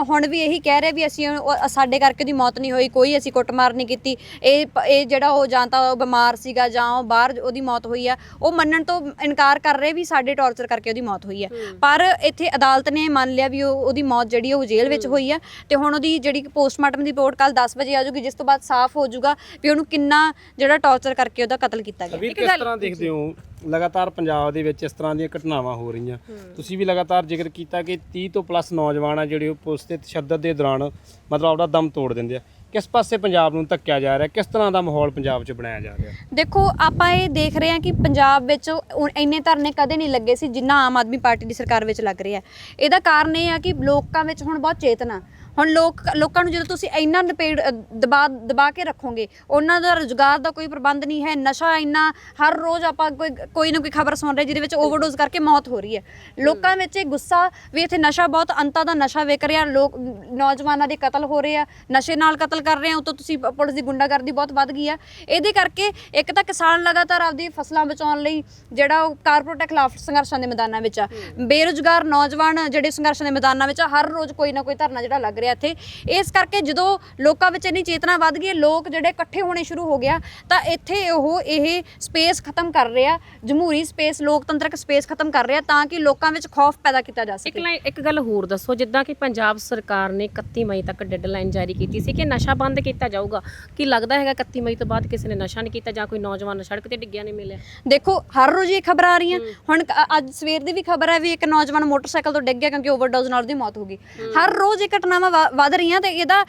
ਹੁਣ ਵੀ ਇਹੀ ਕਹਿ ਰਿਹਾ ਵੀ ਅਸੀਂ ਉਹ- ਸਾਡੇ ਕਰਕੇ ਦੀ ਮੌਤ ਨਹੀਂ ਹੋਈ ਕੋਈ ਅਸੀਂ ਕੁੱਟਮਾਰ ਨਹੀਂ ਕੀਤੀ। ਇਹ ਪ- ਇਹ ਜਿਹੜਾ ਉਹ ਜਾਂ ਤਾਂ ਉਹ ਬਿਮਾਰ ਸੀਗਾ ਜਾਂ ਉਹ ਬਾਹਰ ਉਹਦੀ ਮੌਤ ਹੋਈ ਆ ਉਹ ਮੰਨਣ ਤੋਂ ਇਨਕਾਰ ਕਰ ਰਹੇ ਵੀ ਸਾਡੇ ਟੌਰਚਰ ਕਰਕੇ ਉਹਦੀ ਮੌਤ ਹੋਈ ਆ। ਪਰ ਇੱਥੇ ਅਦਾਲਤ ਨੇ ਮੰਨ ਲਿਆ ਵੀ ਉਹ ਉਹਦੀ ਮੌਤ ਜਿਹੜੀ ਉਹ ਜੇਲ੍ਹ ਵਿੱਚ ਹੋਈ ਆ ਤੇ ਹੁਣ ਉਹਦੀ ਜਿਹੜੀ ਪੋਸਟਮਾਰਟਮ ਦੀ ਰਿਪੋਰਟ ਕੱਲ 10 ਵਜੇ ਆ ਜਾਊਗੀ ਜਿਸ ਤੋਂ ਬਾਅਦ ਸਾਫ਼ ਹੋ ਜਾਊਗਾ ਵੀ ਉਹਨੂੰ ਕਿੰਨਾ ਜਿਹੜਾ ਟੌਰਚਰ ਕਰਕੇ ਉਹਦਾ ਕਤਲ ਕੀਤਾ ਗਿਆ।
ਕਿਸ ਤਰ੍ਹਾਂ ਦੇਖਦੇ ਹੋ? ਲਗਾਤਾਰ ਪੰਜਾਬ ਦੇ ਵਿੱਚ ਇਸ ਤਰ੍ਹਾਂ ਦੀਆਂ ਘਟਨਾਵਾਂ ਹੋ ਰਹੀਆਂ। ਤੁਸੀਂ ਵੀ ਲਗਾਤਾਰ ਜ਼ਿਕਰ ਕੀਤਾ ਕਿ 30 ਤੋਂ ਪਲੱਸ ਨੌਜਵਾਨ ਆ ਜਿਹੜੇ ਉਹ ਪੁਲਿਸ ਤੇ ਤਸ਼ੱਦਦ ਦੇ ਦੌਰਾਨ ਮਤਲਬ ਆਪਦਾ ਦਮ ਤੋੜ ਦਿੰਦੇ ਆ। ਕਿਸ ਪਾਸੇ ਪੰਜਾਬ ਨੂੰ ਧੱਕਿਆ ਜਾ ਰਿਹਾ? ਕਿਸ ਤਰ੍ਹਾਂ ਦਾ ਮਾਹੌਲ ਪੰਜਾਬ 'ਚ ਬਣਾਇਆ ਜਾ ਰਿਹਾ?
ਦੇਖੋ ਆਪਾਂ ਇਹ ਦੇਖ ਰਹੇ ਹਾਂ ਕਿ ਪੰਜਾਬ ਵਿੱਚ ਇੰਨੇ ਧਰਨੇ ਕਦੇ ਨਹੀਂ ਲੱਗੇ ਸੀ ਜਿੰਨਾ ਆਮ ਆਦਮੀ ਪਾਰਟੀ ਦੀ ਸਰਕਾਰ ਵਿੱਚ ਲੱਗ ਰਿਹਾ। ਇਹਦਾ ਕਾਰਨ ਇਹ ਆ ਕਿ ਲੋਕਾਂ ਵਿੱਚ ਹੁਣ ਬਹੁਤ ਚੇਤਨਾ। ਹੁਣ ਲੋਕ ਲੋਕਾਂ ਨੂੰ ਜਦੋਂ ਤੁਸੀਂ ਇੰਨਾ ਨਪੇੜ ਦਬਾ ਦਬਾ ਕੇ ਰੱਖੋਗੇ ਉਹਨਾਂ ਦਾ ਰੁਜ਼ਗਾਰ ਦਾ ਕੋਈ ਪ੍ਰਬੰਧ ਨਹੀਂ ਹੈ ਨਸ਼ਾ ਇੰਨਾ ਹਰ ਰੋਜ਼ ਆਪਾਂ ਕੋਈ ਕੋਈ ਨਾ ਕੋਈ ਖਬਰ ਸੁਣ ਰਹੇ ਜਿਹਦੇ ਵਿੱਚ ਓਵਰਡੋਜ਼ ਕਰਕੇ ਮੌਤ ਹੋ ਰਹੀ ਹੈ। ਲੋਕਾਂ ਵਿੱਚ ਇਹ ਗੁੱਸਾ ਵੀ ਇੱਥੇ ਨਸ਼ਾ ਬਹੁਤ ਅੰਤਾਂ ਦਾ ਨਸ਼ਾ ਵਿਕ ਰਿਹਾ ਲੋਕ ਨੌਜਵਾਨਾਂ ਦੇ ਕਤਲ ਹੋ ਰਹੇ ਆ ਨਸ਼ੇ ਨਾਲ ਕਤਲ ਕਰ ਰਹੇ ਆ ਉਤੋਂ ਤੁਸੀਂ ਪੁਲਿਸ ਦੀ ਗੁੰਡਾਗਰਦੀ ਬਹੁਤ ਵੱਧ ਗਈ ਆ। ਇਹਦੇ ਕਰਕੇ ਇੱਕ ਤਾਂ ਕਿਸਾਨ ਲਗਾਤਾਰ ਆਪਦੀ ਫਸਲਾਂ ਬਚਾਉਣ ਲਈ ਜਿਹੜਾ ਉਹ ਕਾਰਪੋਰੇਟ ਖਿਲਾਫ ਸੰਘਰਸ਼ਾਂ ਦੇ ਮੈਦਾਨਾਂ ਵਿੱਚ ਆ। ਬੇਰੁਜ਼ਗਾਰ ਨੌਜਵਾਨ ਜਿਹੜੇ ਸੰਘਰਸ਼ਾਂ ਦੇ ਮੈਦਾਨਾਂ ਵਿੱਚ ਆ ਹਰ ਰੋਜ਼ ਕੋਈ ਨਾ ਕੋਈ ਧਰਨਾ ਜਿਹੜਾ ਲੱਗ ਰਿਹਾ ਇੱਥੇ। ਇਸ ਕਰਕੇ ਜਦੋਂ ਲੋਕਾਂ ਵਿੱਚ ਇੰਨੀ ਚੇਤਨਾ ਵੱਧ ਗਈ ਲੋਕ ਜਿਹੜੇ ਇਕੱਠੇ ਹੋਣੇ ਸ਼ੁਰੂ ਹੋ ਗਿਆ ਤਾਂ ਇੱਥੇ ਉਹ ਇਹ ਸਪੇਸ ਖਤਮ ਕਰ ਰਿਹਾ ਜਮਹੂਰੀ ਸਪੇਸ ਲੋਕਤੰਤਰਕ ਸਪੇਸ ਖਤਮ ਕਰ ਰਿਹਾ ਤਾਂ ਕਿ ਲੋਕਾਂ ਵਿੱਚ ਖੌਫ ਪੈਦਾ ਕੀਤਾ ਜਾ
ਇੱਕ
ਸਕੇ।
ਲਾਈਨ ਇੱਕ ਗੱਲ ਹੋਰ ਦੱਸੋ ਜਿੱਦਾਂ ਕਿ ਪੰਜਾਬ ਸਰਕਾਰ ਨੇ 31 ਮਈ ਤੱਕ ਡੈਡਲਾਈਨ ਜਾਰੀ ਕੀਤੀ ਸੀ ਕਿ ਨਸ਼ਾ ਬੰਦ ਕੀਤਾ ਜਾਊਗਾ। ਕੀ ਲੱਗਦਾ ਹੈਗਾ 31 ਮਈ ਤੋਂ ਬਾਅਦ ਕਿਸੇ ਨੇ ਨਸ਼ਾ ਨਹੀਂ ਕੀਤਾ ਜਾਂ ਕੋਈ ਨੌਜਵਾਨ ਸੜਕ ਤੇ ਡਿੱਗਿਆ ਨਹੀਂ ਮਿਲਿਆ?
ਦੇਖੋ ਹਰ ਰੋਜ਼ ਇਹ ਖਬਰ ਆ ਰਹੀਆਂ। ਹੁਣ ਅੱਜ ਸਵੇਰ ਦੀ ਵੀ ਖਬਰ ਹੈ ਵੀ ਇੱਕ ਨੌਜਵਾਨ ਮੋਟਰਸਾਈਕਲ ਤੋਂ ਡਿੱਗ ਗਿਆ ਕਿਉਂਕਿ ਓਵਰਡੋਜ਼ ਨਾਲ ਉਹਦੀ ਮੌਤ ਹੋ ਗਈ। ਹਰ ਰੋਜ਼ ਇਹ ਘਟਨਾਵਾਂ ਵੱਧ ਰਹੀਆਂ ਤੇ ਇਹਦਾ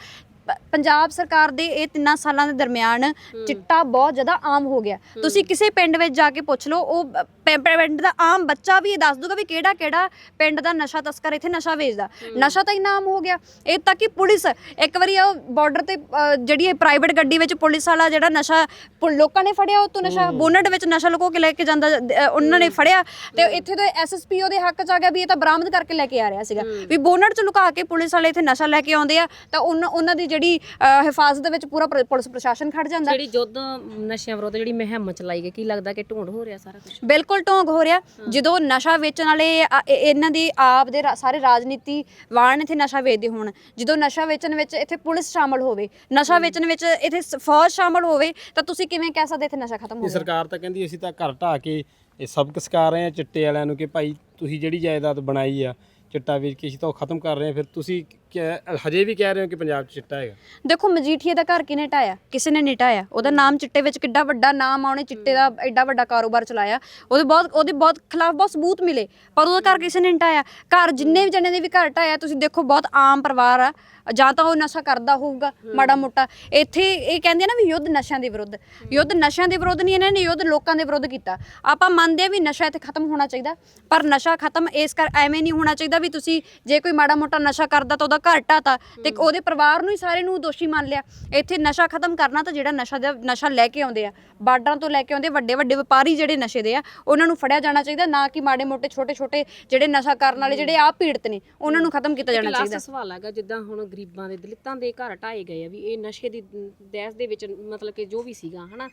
ਪ- ਪੰਜਾਬ ਸਰਕਾਰ ਦੇ ਇਹ ਤਿੰਨਾਂ ਸਾਲਾਂ ਦੇ ਦਰਮਿਆਨ ਚਿੱਟਾ ਬਹੁਤ ਜ਼ਿਆਦਾ ਆਮ ਹੋ ਗਿਆ। ਤੁਸੀਂ ਕਿਸੇ ਪਿੰਡ ਵਿੱਚ ਜਾ ਕੇ ਪੁੱਛ ਲਓ ਉਹ ਪ- ਪਿੰਡ ਦਾ ਆਮ ਬੱਚਾ ਵੀ ਇਹ ਦੱਸ ਦੂਗਾ ਵੀ ਕਿਹੜਾ ਕਿਹੜਾ ਪਿੰਡ ਦਾ ਨਸ਼ਾ ਤਸਕਰ ਇੱਥੇ ਨਸ਼ਾ ਵੇਚਦਾ। ਨਸ਼ਾ ਤਾਂ ਇੰਨਾ ਆਮ ਹੋ ਗਿਆ। ਇਹ ਤੱਕ ਕਿ ਪੁਲਿਸ ਇੱਕ ਵਾਰੀ ਉਹ ਬਾਰਡਰ ਤੇ ਅ, ਜਿਹੜੀ ਇਹ ਪ੍ਰਾਈਵੇਟ ਗੱਡੀ ਵਿੱਚ ਪੁਲਿਸ ਵਾਲਾ ਜਿਹੜਾ ਨਸ਼ਾ ਪੁ- ਲੋਕਾਂ ਨੇ ਫੜਿਆ ਉਹ ਤੋਂ ਨਸ਼ਾ ਬੋਨਟ ਵਿੱਚ ਨਸ਼ਾ ਲੁਕੋ ਕੇ ਲੈ ਕੇ ਜਾਂਦਾ ਅ, ਉਹਨਾਂ ਨੇ ਫੜਿਆ। ਤੇ ਇੱਥੇ ਦੇ ਐਸਐਸਪੀ ਉਹਦੇ ਹੱਕ ਚ ਆ ਗਿਆ ਵੀ ਇਹ ਤਾਂ ਬਰਾਮਦ ਕਰਕੇ ਲੈ ਕੇ ਆ ਰਿਹਾ ਸੀਗਾ। ਵੀ ਬੋਨਟ ਚ ਲੁਕਾ ਕੇ ਪੁਲਿਸ ਵਾਲੇ ਇੱਥੇ ਨਸ਼ਾ ਲੈ ਕੇ ਆਉਂਦੇ ਆ ਤਾਂ ਉਹਨਾਂ ਉਹਨਾਂ ਦੀ ਜਿਹੜੀ ਅ, ਹਿਫਾਜ਼ਤ ਦੇ ਵਿੱਚ ਪੂਰਾ ਪੁਲਿਸ ਪ੍ਰਸ਼ਾਸਨ ਖੜ ਜਾਂਦਾ।
ਜਿਹੜੀ ਯੁੱਧ ਨਸ਼ਿਆਂ ਵਿਰੁੱਧ ਜਿਹੜੀ ਮੁਹਿੰਮ ਚਲਾਈ ਗਈ ਕੀ ਲੱਗਦਾ ਕਿ ਢੋਂਡ ਹੋ ਰਿਹਾ ਸਾਰਾ ਕੁਝ
ਬਿਲਕੁਲ ਢੋਂਗ ਹੋ ਰਿਹਾ। ਜਦੋਂ ਨਸ਼ਾ ਵੇਚਣ ਵਾਲੇ ਆ- ਇਹ- ਇਹਨਾਂ ਦੀ ਆਪ ਦੇ ਰਾ- ਸਾਰੇ ਰਾਜਨੀਤੀ ਵਾਣ ਇੱਥੇ ਨਸ਼ਾ ਵੇਚਦੇ ਹੋਣ। ਜਦੋਂ ਨਸ਼ਾ ਵੇਚਣ ਵਿੱਚ ਇੱਥੇ ਪੁਲਿਸ ਸ਼ਾਮਲ ਹੋਵੇ ਨਸ਼ਾ ਵੇਚਣ ਵਿੱਚ ਇੱਥੇ ਸ- ਫੌਜ ਸ਼ਾਮਲ ਹੋਵੇ ਤਾਂ ਤੁਸੀਂ ਕਿਵੇਂ ਕਹਿ ਸਕਦੇ ਇੱਥੇ ਨਸ਼ਾ ਖਤਮ ਹੋ
ਇਹ
ਗਿਆ?
ਸਰਕਾਰ ਤਾਂ ਕਹਿੰਦੀ ਅਸੀਂ ਤਾਂ ਘਰ ਢਾਹ ਕੇ ਇਹ ਸਬਕ ਸਿਖਾ ਰਹੇ ਆ ਚਿੱਟੇ ਵਾਲਿਆਂ ਨੂੰ ਕਿ ਭਾਈ ਤੁਸੀਂ ਜਿਹੜੀ ਜਾਇਦਾਦ ਬਣਾਈ ਆ ਚਿੱਟਾ ਵੇਚ ਕੇ ਅਸੀਂ ਤਾਂ ਉਹ ਖਤਮ ਕਰ ਰਹੇ ਆ ਫਿਰ ਤੁਸੀਂ ਕਹਿ- ਹਜੇ ਵੀ ਕਹਿ ਰਹੇ ਹੋ ਕਿ ਪੰਜਾਬ 'ਚ ਚਿੱਟਾ ਹੈਗਾ?
ਦੇਖੋ ਮਜੀਠੀਏ ਦਾ ਘਰ ਕਿਨੇ ਢਾਇਆ? ਕਿਸੇ ਨੇ ਨਹੀਂ ਢਾਇਆ। ਉਹਦਾ ਨਾਮ ਚਿੱਟੇ ਵਿੱਚ ਕਿੱਡਾ ਵੱਡਾ ਨਾਮ ਆ, ਉਹਨੇ ਚਿੱਟੇ ਦਾ ਐਡਾ ਵੱਡਾ ਕਾਰੋਬਾਰ ਚਲਾਇਆ। ਉਹਦੇ ਬਹੁਤ ਉਹਦੇ ਬਹੁਤ ਖਿਲਾਫ ਬਹੁਤ ਸਬੂਤ ਮਿਲੇ, ਪਰ ਉਹਦਾ ਘਰ ਕਿਸੇ ਨੇ ਨਹੀਂ ਢਾਇਆ। ਘਰ ਜਿੰਨੇ ਵੀ ਜਣੇ ਦੇ ਵੀ ਘਰ ਢਾਇਆ, ਤੁਸੀਂ ਦੇਖੋ, ਬਹੁਤ ਆਮ ਪਰਿਵਾਰ ਆ। ਜਾਂ ਤਾਂ ਉਹ ਨਸ਼ਾ ਕਰਦਾ ਹੋਊਗਾ, ਮਾੜਾ ਮੋਟਾ। ਇੱਥੇ ਇਹ ਕਹਿੰਦੇ ਆ ਨਾ ਵੀ ਯੁੱਧ ਨਸ਼ਿਆਂ ਦੇ ਵਿਰੁੱਧ। ਯੁੱਧ ਨਸ਼ਿਆਂ ਦੇ ਵਿਰੁੱਧ ਨਹੀਂ, ਇਹਨਾਂ ਨੇ ਯੁੱਧ ਲੋਕਾਂ ਦੇ ਵਿਰੁੱਧ ਕੀਤਾ। ਆਪਾਂ ਮੰਨਦੇ ਆ ਵੀ ਨਸ਼ਾ ਇੱਥੇ ਖਤਮ ਹੋਣਾ ਚਾਹੀਦਾ, ਪਰ ਨਸ਼ਾ ਖਤਮ ਇਸ ਕਰ, ਐਵੇਂ ਨਹੀਂ ਹੋਣਾ ਚਾਹੀਦਾ ਵੀ ਤੁਸੀਂ ਜੇ ਕੋਈ ਮਾੜਾ ਮੋਟਾ ਨਸ਼ਾ ਕਰਦਾ ਤਾਂ ਉਹਦਾ ਘਰ ਢਾਤਾ ਤੇ। ਉਹਦੇ ਪਰਿਵਾਰ ਨੂੰ ਹੀ ਸਾਰੇ ਨੂੰ ਦੋਸ਼ੀ ਮੰਨ ਲਿਆ। ਇੱਥੇ ਨਸ਼ਾ ਖਤਮ ਕਰਨਾ ਤਾਂ ਜਿਹੜਾ ਨਸ਼ਾ ਦਾ ਨਸ਼ਾ ਲੈ ਕੇ ਆਉਂਦੇ ਆ। ਬਾਰਡਰਾਂ ਤੋਂ ਲੈ ਕੇ ਆਉਂਦੇ ਵੱਡੇ ਵੱਡੇ ਵਪਾਰੀ ਜਿਹੜੇ ਨਸ਼ੇ ਦੇ ਆ ਉਹਨਾਂ ਨੂੰ ਫੜਿਆ ਜਾਣਾ ਚਾਹੀਦਾ ਨਾ ਕਿ ਮਾੜੇ ਮੋਟੇ ਛੋਟੇ ਛੋਟੇ ਜਿਹੜੇ ਨਸ਼ਾ ਕਰਨ ਵਾਲੇ ਜਿਹੜੇ ਆ ਪੀੜਤ ਨੇ ਉਹਨਾਂ ਨੂੰ ਖਤਮ ਕੀਤਾ ਜਾਣਾ ਚਾਹੀਦਾ।
ਲਾਸਟ ਸਵਾਲ ਹੈਗਾ ਜਿੱਦਾਂ ਹੁਣ ਗਰੀਬਾਂ ਦੇ ਦਲਿਤਾਂ ਦੇ ਘਰ ਢਾਏ ਗਏ ਆ ਵੀ ਇਹ ਨਸ਼ੇ ਦੀ ਦਹਿਸ ਦੇ ਵਿੱਚ ਮਤਲਬ ਕਿ ਜੋ ਵੀ ਸੀਗਾ ਹਨਾ?